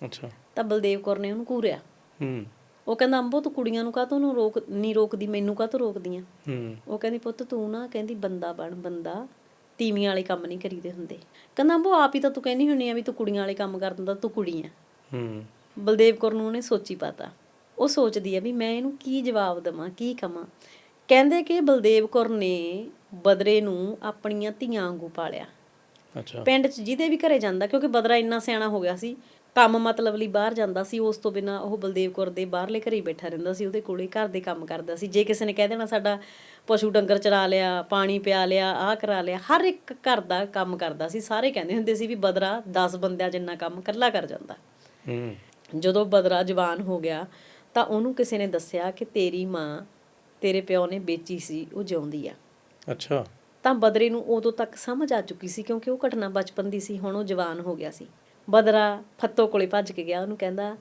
ਅੱਛਾ।
ਤਾਂ ਬਲਦੇਵ ਕੌਰ ਨੇ ਉਹਨੂੰ ਘੂਰਿਆ।
ਹੂੰ।
ਉਹ ਕਹਿੰਦਾ ਅੰਬੋ ਤੂੰ ਕੁੜੀਆਂ ਨੂੰ ਕਾਹਤੋਂ ਨੂੰ ਰੋਕ ਨਹੀਂ ਰੋਕਦੀ ਮੈਨੂੰ ਕਾਹਤੋਂ ਰੋਕਦੀਆਂ?
ਹੂੰ।
ਉਹ ਕਹਿੰਦੀ ਪੁੱਤ ਤੂੰ ਨਾ ਕਹਿੰਦੀ ਬੰਦਾ ਬਣ ਬੰਦਾ ਤੀਵੀਆਂ ਵਾਲੇ ਕੰਮ ਨਹੀਂ ਕਰੀਦੇ ਹੁੰਦੇ। ਕਹਿੰਦਾ ਅੰਬੋ ਆਪ ਹੀ ਤਾਂ ਤੂੰ ਕਹਿੰਦੀ ਹੁੰਨੀ ਆ ਵੀ ਤੂੰ ਕੁੜੀਆਂ ਵਾਲੇ ਕੰਮ ਕਰ ਦਿੰਦਾ ਤੂੰ ਕੁੜੀ ਆ।
ਹੂੰ।
ਬਲਦੇਵ ਕੌਰ ਨੂੰ ਉਹਨੇ ਸੋਚੀ ਪਾਤਾ। ਉਹ ਸੋਚਦੀ ਆ ਵੀ ਮੈਂ ਇਹਨੂੰ ਕੀ ਜਵਾਬ ਦਵਾਂ ਕੀ ਕਵਾਂ। ਕਹਿੰਦੇ ਕਿ ਬਲਦੇਵ ਕੌਰ ਨੇ ਬਦਰੇ ਨੂੰ ਆਪਣੀਆਂ ਧੀਆਂ ਵਾਂਗੂ ਪਾਲਿਆ।
ਅੱਛਾ।
ਪਿੰਡ 'ਚ ਜਿਹਦੇ ਵੀ ਘਰੇ ਜਾਂਦਾ ਕਿਉਂਕਿ ਬਦਰਾ ਇੰਨਾ ਸਿਆਣਾ ਹੋ ਗਿਆ ਸੀ ਕੰਮ ਮਤਲਬ ਲਈ ਬਾਹਰ ਜਾਂਦਾ ਸੀ ਉਸ ਤੋਂ ਬਿਨਾ ਉਹ ਬਲਦੇਵ ਕੌਰ ਦੇ ਬਾਹਰਲੇ ਘਰੇ ਬੈਠਾ ਰਹਿੰਦਾ ਸੀ ਉਹਦੇ ਕੋਲੇ ਘਰ ਦੇ ਕੰਮ ਕਰਦਾ ਸੀ। ਜੇ ਕਿਸੇ ਨੇ ਕਹਿ ਦੇਣਾ ਸਾਡਾ ਪਸ਼ੂ ਡੰਗਰ ਚਰਾ ਲਿਆ ਪਾਣੀ ਪਿਆ ਲਿਆ ਆਹ ਕਰਾ ਲਿਆ ਹਰ ਇੱਕ ਘਰ ਦਾ ਕੰਮ ਕਰਦਾ ਸੀ। ਸਾਰੇ ਕਹਿੰਦੇ ਹੁੰਦੇ ਸੀ ਵੀ ਬਦਰਾ 10 ਬੰਦਿਆਂ ਜਿੰਨਾ ਕੰਮ ਇਕੱਲਾ ਕਰ ਜਾਂਦਾ।
ਹੂੰ।
ਜਦੋਂ ਬਦਰਾ ਜਵਾਨ ਹੋ ਗਿਆ ਤਾਂ ਉਹਨੂੰ ਕਿਸੇ ਨੇ ਦੱਸਿਆ ਕਿ ਤੇਰੀ ਮਾਂ ਤੇਰੇ ਪਿਓ ਨੇ ਵੇਚੀ ਸੀ ਉਹ ਜਿਉਂਦੀ ਆ।
ਅੱਛਾ।
ਤਾਂ ਬਦਰੇ ਨੂੰ ਉਦੋਂ ਤੱਕ ਸਮਝ ਆ ਚੁੱਕੀ ਸੀ ਕਿਉਂਕਿ ਉਹ ਘਟਨਾ ਬਚਪਨ ਦੀ ਸੀ ਹੁਣ ਉਹ ਜਵਾਨ ਹੋ ਗਿਆ ਸੀ। ਬਦਰਾ ਫੱਤੋ ਕੋਲੇ ਭੱਜ ਕੇ ਗਿਆ ਉਹਨੂੰ ਕਹਿੰਦਾ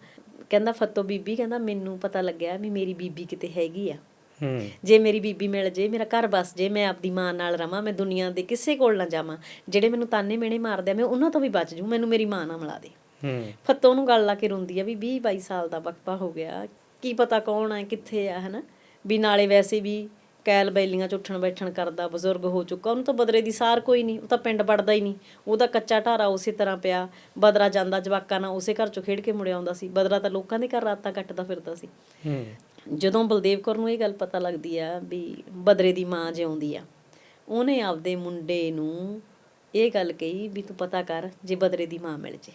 ਕਹਿੰਦਾ ਫੱਤੋ ਬੀਬੀ ਕਹਿੰਦਾ ਮੈਨੂੰ ਪਤਾ ਲੱਗਿਆ ਵੀ ਮੇਰੀ ਬੀਬੀ ਕਿਤੇ ਹੈਗੀ ਆ। ਜੇ ਮੇਰੀ ਬੀਬੀ ਮਿਲ ਜੇ ਮੇਰਾ ਘਰ ਬਸ ਜੇ ਮੈਂ ਆਪਦੀ ਮਾਂ ਨਾਲ ਰਵਾਂ ਮੈਂ ਦੁਨੀਆ ਦੇ ਕਿਸੇ ਕੋਲ ਨਾ ਜਾਵਾਂ ਜਿਹੜੇ ਮੈਨੂੰ ਤਾਨੇ ਮੇਣੇ ਮਾਰਦੇ ਆ ਮੈਂ ਉਹਨਾਂ ਤੋਂ ਵੀ ਬਚ ਜੂ ਮੈਨੂੰ ਮੇਰੀ ਮਾਂ ਨਾਲ ਮਿਲਾ ਦੇ। ਫੱਤੋ ਨੂੰ ਗੱਲ ਲਾ ਕੇ ਰੋਂਦੀ ਆ ਵੀ 20 22 ਸਾਲ ਦਾ ਵਕਫਾ ਹੋ ਗਿਆ ਕੀ ਪਤਾ ਕੌਣ ਹੈ ਕਿੱਥੇ ਆ ਹਨਾ? ਵੀ ਨਾਲੇ ਵੈਸੇ ਵੀ ਕੈਲ ਬੈਲੀਆਂ ਚ ਉੱਠਣ ਬੈਠਣ ਕਰਦਾ ਬਜ਼ੁਰਗ ਹੋ ਚੁੱਕਾ ਉਹਨੂੰ ਤਾਂ ਬਦਰੇ ਦੀ ਸਾਰ ਕੋਈ ਨਹੀਂ ਉਹ ਤਾਂ ਪਿੰਡ ਵੜਦਾ ਹੀ ਨਹੀਂ ਉਹਦਾ ਕੱਚਾ ਢਾਰਾ ਉਸੇ ਤਰ੍ਹਾਂ ਪਿਆ ਬਦਰਾ ਜਾਂਦਾ ਜਵਾਕਾਂ ਨਾਲ ਉਸੇ ਘਰ ਚੋਂ ਖੇਡ ਕੇ ਮੁੜ ਆਉਂਦਾ ਸੀ ਬਦਰਾ ਤਾਂ ਲੋਕਾਂ ਦੇ ਘਰ ਰਾਤਾਂ ਕੱਟਦਾ ਫਿਰਦਾ ਸੀ।
ਹੂੰ।
ਜਦੋਂ ਬਲਦੇਵ ਕੌਰ ਨੂੰ ਇਹ ਗੱਲ ਪਤਾ ਲੱਗਦੀ ਆ ਵੀ ਬਦਰੇ ਦੀ ਮਾਂ ਜਿਉਂਦੀ ਆ ਉਹਨੇ ਆਪਦੇ ਮੁੰਡੇ ਨੂੰ ਇਹ ਗੱਲ ਕਹੀ ਵੀ ਤੂੰ ਪਤਾ ਕਰ ਜੇ ਬਦਰੇ ਦੀ ਮਾਂ ਮਿਲ ਜੇ।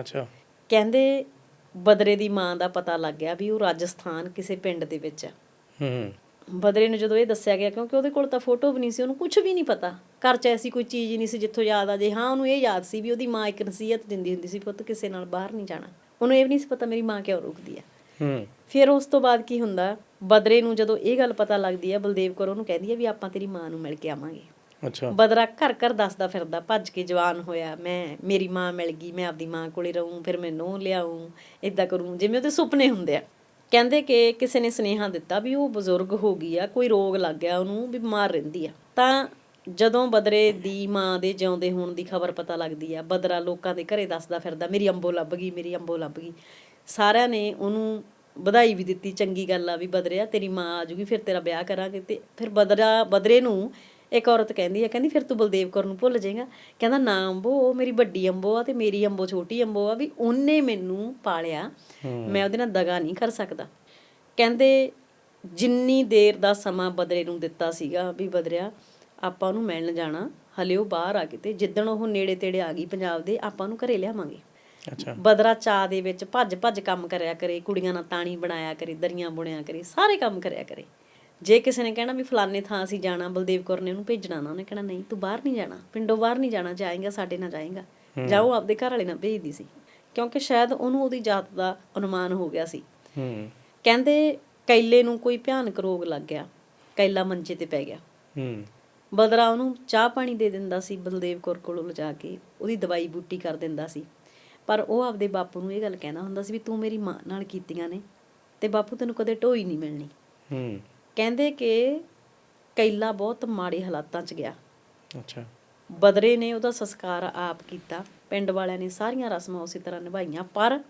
ਅੱਛਾ।
ਕਹਿੰਦੇ ਬਦਰੇ ਦੀ ਮਾਂ ਦਾ ਪਤਾ ਲੱਗ ਗਿਆ ਵੀ ਉਹ ਰਾਜਸਥਾਨ ਕਿਸੇ ਪਿੰਡ ਦੇ ਵਿੱਚ ਆ।
ਹੂੰ।
ਬਦਰੇ ਨੂੰ ਜਦੋਂ ਇਹ ਦੱਸਿਆ ਗਿਆ ਕਿਉਂਕਿ ਉਹਦੇ ਕੋਲ ਤਾਂ ਫੋਟੋ ਵੀ ਨਹੀਂ ਸੀ ਉਹਨੂੰ ਕੁਝ ਵੀ ਨਹੀਂ ਪਤਾ। ਘਰ 'ਚ ਐਸੀ ਕੋਈ ਚੀਜ਼ ਨਹੀਂ ਸੀ ਜਿੱਥੋਂ ਯਾਦ ਆ ਜੇ। ਹਾਂ ਉਹਨੂੰ ਇਹ ਯਾਦ ਸੀ ਵੀ ਉਹਦੀ ਮਾਂ ਇੱਕ ਨਸੀਹਤ ਦਿੰਦੀ ਹੁੰਦੀ ਸੀ ਪੁੱਤ ਕਿਸੇ ਨਾਲ ਬਾਹਰ ਨਹੀਂ ਜਾਣਾ। ਉਹਨੂੰ ਇਹ ਵੀ ਨਹੀਂ ਸੀ ਪਤਾ ਮੇਰੀ ਮਾਂ ਕਿਉਂ ਰੋਕਦੀ ਆ।
ਹੂੰ।
ਫਿਰ ਉਸ ਤੋਂ ਬਾਅਦ ਕੀ ਹੁੰਦਾ? ਬਦਰੇ ਨੂੰ ਜਦੋਂ ਇਹ ਗੱਲ ਪਤਾ ਲੱਗਦੀ ਆ ਬਲਦੇਵ ਕੌਰ ਉਹਨੂੰ ਕਹਿੰਦੀ ਆ ਵੀ ਆਪਾਂ ਤੇਰੀ ਮਾਂ ਨੂੰ ਮਿਲ ਕੇ ਆਵਾਂਗੇ।
ਅੱਛਾ।
ਬਦਰਾ ਘਰ ਘਰ ਦੱਸਦਾ ਫਿਰਦਾ ਭੱਜ ਕੇ ਜਵਾਨ ਹੋਇਆ ਮੈਂ ਮੇਰੀ ਮਾਂ ਮਿਲ ਗਈ ਮੈਂ ਆਪਦੀ ਮਾਂ ਕੋਲੇ ਰਹੂੰ ਫਿਰ ਮੈਂ ਨੂੰਹ ਲਿਆਉਂ ਇਦਾਂ ਕਰੂੰ। ਜਿਵੇਂ ਉਹਦੇ ਸੁਪਨੇ ਹੁੰਦੇ ਆ। ਕਹਿੰਦੇ ਕਿ ਕਿਸੇ ਨੇ ਸੁਨੇਹਾ ਦਿੱਤਾ ਵੀ ਉਹ ਬਜ਼ੁਰਗ ਹੋ ਗਈ ਆ, ਕੋਈ ਰੋਗ ਲੱਗ ਗਿਆ, ਉਹਨੂੰ ਬਿਮਾਰ ਰਹਿੰਦੀ ਆ। ਤਾਂ ਜਦੋਂ ਬਦਰੇ ਦੀ ਮਾਂ ਦੇ ਜਿਉਂਦੇ ਹੋਣ ਦੀ ਖਬਰ ਪਤਾ ਲੱਗਦੀ ਆ, ਬਦਰਾ ਲੋਕਾਂ ਦੇ ਘਰੇ ਦੱਸਦਾ ਫਿਰਦਾ, ਮੇਰੀ ਅੰਬੋ ਲੱਭ ਗਈ, ਮੇਰੀ ਅੰਬੋ ਲੱਭ ਗਈ। ਸਾਰਿਆਂ ਨੇ ਉਹਨੂੰ ਵਧਾਈ ਵੀ ਦਿੱਤੀ, ਚੰਗੀ ਗੱਲ ਆ ਵੀ ਬਦਰਿਆ, ਤੇਰੀ ਮਾਂ ਆ ਜੂਗੀ, ਫਿਰ ਤੇਰਾ ਵਿਆਹ ਕਰਾਂਗੇ। ਤੇ ਫਿਰ ਬਦਰਾ, ਬਦਰੇ ਨੂੰ ਇੱਕ ਔਰਤ ਕਹਿੰਦੀ ਹੈ ਕਹਿੰਦੀ ਫਿਰ ਤੂੰ ਬਲਦੇਵ ਕੌਰ ਨੂੰ ਭੁੱਲ ਜਾਏਗਾ। ਕਹਿੰਦਾ ਨਾ ਅੰਬੋ ਉਹ ਮੇਰੀ ਵੱਡੀ ਅੰਬੋ ਆ ਤੇ ਮੇਰੀ ਅੰਬੋ ਛੋਟੀ ਅੰਬੋ ਆ ਵੀ ਉਹਨੇ ਮੈਨੂੰ ਪਾਲਿਆ। ਮੈਂ ਉਹਦੇ ਨਾਲ ਦਗਾ ਨਹੀਂ ਕਰ ਸਕਦਾ। ਕਹਿੰਦੇ ਜਿੰਨੀ ਦੇਰ ਦਾ ਸਮਾਂ ਬਦਰੇ ਨੂੰ ਦਿੱਤਾ ਸੀਗਾ ਵੀ ਬਦਰਿਆ ਆਪਾਂ ਉਹਨੂੰ ਮਿਲਣ ਜਾਣਾ। ਹਲੇ ਉਹ ਬਾਹਰ ਆ ਕਿਤੇ ਜਿੱਦਣ ਉਹ ਨੇੜੇ ਤੇੜੇ ਆ ਗਈ ਪੰਜਾਬ ਦੇ ਆਪਾਂ ਉਹਨੂੰ ਘਰੇ ਲਿਆਵਾਂਗੇ।
ਅੱਛਾ।
ਬਦਰਾ ਚਾਹ ਦੇ ਵਿੱਚ ਭੱਜ ਭੱਜ ਕੰਮ ਕਰਿਆ ਕਰੇ ਕੁੜੀਆਂ ਨਾਲ ਤਾਣੀ ਬਣਾਇਆ ਕਰੇ ਦਰੀਆਂ ਬੁਣਿਆ ਕਰੇ ਸਾਰੇ ਕੰਮ ਕਰਿਆ ਕਰੇ। ਜੇ ਕਿਸੇ ਨੇ ਕਹਿਣਾ ਵੀ ਫਲਾਣੇ ਥਾਂ ਅਸੀਂ ਜਾਣਾ ਬਲਦੇਵ ਕੌਰ ਨੇ ਉਹਨੂੰ ਭੇਜਣਾ ਨਾ ਉਹਨੇ ਕਹਿਣਾ ਨਹੀਂ ਤੂੰ ਬਾਹਰ ਨਹੀਂ ਜਾਣਾ ਪਿੰਡੋਂ ਬਾਹਰ ਨਹੀਂ ਜਾਣਾ ਜਾਏਗਾ ਸਾਡੇ ਨਾਲ ਜਾਏਗਾ। ਜਾਓ ਆਪਦੇ ਘਰ ਵਾਲੇ ਨਾਲ ਭੇਜਦੀ ਸੀ। ਕਿਉਂਕਿ ਸ਼ਾਇਦ ਉਹਨੂੰ ਉਹਦੀ ਜਾਤ ਦਾ ਅਨੁਮਾਨ ਹੋ ਗਿਆ ਸੀ।
ਹੂੰ।
ਕਹਿੰਦੇ ਕੈਲੇ ਨੂੰ ਕੋਈ ਭਿਆਨਕ ਰੋਗ ਲੱਗ ਗਿਆ ਕੈਲਾ ਮੰਜੇ ਤੇ ਪੈ ਗਿਆ।
ਹੂੰ।
ਬਦਰਾ ਉਹਨੂੰ ਚਾਹ ਪਾਣੀ ਦੇ ਦਿੰਦਾ ਸੀ ਬਲਦੇਵ ਕੌਰ ਕੋਲੋਂ ਲਿਜਾ ਕੇ ਉਹਦੀ ਦਵਾਈ ਬੂਟੀ ਕਰ ਦਿੰਦਾ ਸੀ। ਪਰ ਉਹ ਆਪਦੇ ਬਾਪੂ ਨੂੰ ਇਹ ਗੱਲ ਕਹਿੰਦਾ ਹੁੰਦਾ ਸੀ ਵੀ ਤੂੰ ਮੇਰੀ ਮਾਂ ਨਾਲ ਕੀਤੀਆਂ ਨੇ ਤੇ ਬਾਪੂ ਤੈਨੂੰ ਕਦੇ ਢੋਈ ਨਹੀਂ ਮਿਲਣੀ।
ਹੂੰ।
ਕਹਿੰਦੇ ਕਿ ਕੈਲਾ ਬਹੁਤ ਮਾੜੇ ਹਾਲਾਤਾਂ 'ਚ ਗਿਆ।
ਅੱਛਾ।
ਬਦਰੇ ਨੇ ਉਹਦਾ ਸੰਸਕਾਰ ਆਪ ਕੀਤਾ। ਪਿੰਡ ਵਾਲਿਆਂ ਨੇ ਸਾਰੀਆਂ ਰਸਮਾਂ ਉਸੇ ਤਰ੍ਹਾਂ ਨਿਭਾਈਆਂ ਪਰ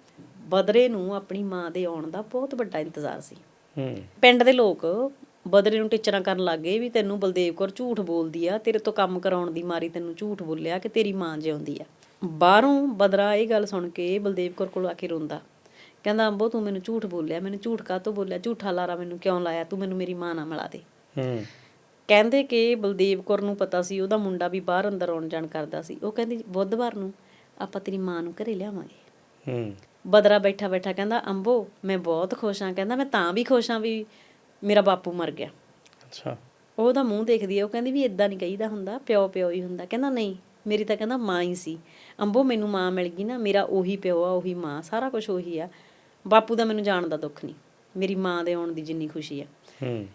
ਬਦਰੇ ਨੂੰ ਆਪਣੀ ਮਾਂ ਦੇ ਆਉਣ ਦਾ ਬਹੁਤ ਵੱਡਾ ਇੰਤਜ਼ਾਰ ਸੀ।
ਹੂੰ।
ਪਿੰਡ ਦੇ ਲੋਕ ਬਦਰੇ ਨੂੰ ਟੀਚਰਾਂ ਕਰਨ ਲੱਗ ਗਏ ਵੀ ਤੈਨੂੰ ਬਲਦੇਵ ਕੌਰ ਝੂਠ ਬੋਲਦੀ ਆ ਤੇਰੇ ਤੋਂ ਕੰਮ ਕਰਾਉਣ ਦੀ ਮਾਰੀ ਤੈਨੂੰ ਝੂਠ ਬੋਲਿਆ ਕਿ ਤੇਰੀ ਮਾਂ ਜਿਉਂਦੀ ਆ। ਬਾਹਰੋਂ ਬਦਰਾ ਇਹ ਗੱਲ ਸੁਣ ਕੇ ਬਲਦੇਵ ਕੌਰ ਕੋਲ ਆ ਕੇ ਰੋਂਦਾ। ਕਹਿੰਦਾ ਅੰਬੋ ਤੂੰ ਮੈਨੂੰ ਝੂਠ ਬੋਲਿਆ ਮੈਨੂੰ ਝੂਠ ਕਾਹਤੋਂ ਬੋਲਿਆ? ਝੂਠਾ ਲਾਰਾ ਮੈਨੂੰ ਕਿਉਂ ਲਾਇਆ? ਤੂੰ ਮੈਨੂੰ ਮੇਰੀ ਮਾਂ ਨਾਲ ਮਿਲਾ ਦੇ।
ਹੂੰ।
ਕਹਿੰਦੇ ਕਿ ਬਲਦੇਵ ਕੌਰ ਨੂੰ ਪਤਾ ਸੀ ਉਹਦਾ ਮੁੰਡਾ ਵੀ ਬਾਹਰ ਅੰਦਰ ਆਉਣ ਜਾਣ ਕਰਦਾ ਸੀ। ਉਹ ਕਹਿੰਦੀ ਬੁੱਧਵਾਰ ਨੂੰ ਆਪਾਂ ਤੇਰੀ ਮਾਂ ਨੂੰ ਘਰੇ ਲਿਆਵਾਂਗੇ।
ਹੂੰ।
ਬਦਰਾ ਬੈਠਾ ਬੈਠਾ ਕਹਿੰਦਾ ਅੰਬੋ ਮੈਂ ਬਹੁਤ ਖੁਸ਼ ਹਾਂ। ਕਹਿੰਦਾ ਮੈਂ ਤਾਂ ਵੀ ਖੁਸ਼ ਹਾਂ ਵੀ ਮੇਰਾ ਬਾਪੂ ਮਰ ਗਿਆ।
ਅੱਛਾ।
ਉਹ ਉਹਦਾ ਮੂੰਹ ਦੇਖਦੀ ਹੈ ਉਹ ਕਹਿੰਦੀ ਵੀ ਇਦਾਂ ਨਹੀਂ ਕਹੀਦਾ ਹੁੰਦਾ ਪਿਓ ਪਿਓ ਹੀ ਹੁੰਦਾ। ਕਹਿੰਦਾ ਨਹੀਂ ਮੇਰੀ ਤਾਂ ਕਹਿੰਦਾ ਮਾਂ ਹੀ ਸੀ। ਅੰਬੋ ਮੈਨੂੰ ਮਾਂ ਮਿਲ ਗਈ ਨਾ ਮੇਰਾ ਉਹੀ ਪਿਓ ਆ ਉਹੀ ਮਾਂ ਸਾਰਾ ਕੁਝ ਉਹੀ ਆ। ਬਾਪੂ ਦਾ ਮੈਨੂੰ ਜਾਣ ਦਾ ਦੁੱਖ ਨਹੀਂ। ਮੇਰੀ ਮਾਂ ਦੇ ਆਉਣ ਦੀ ਜਿੰਨੀ ਖੁਸ਼ੀ ਆ।
ਹੂੰ।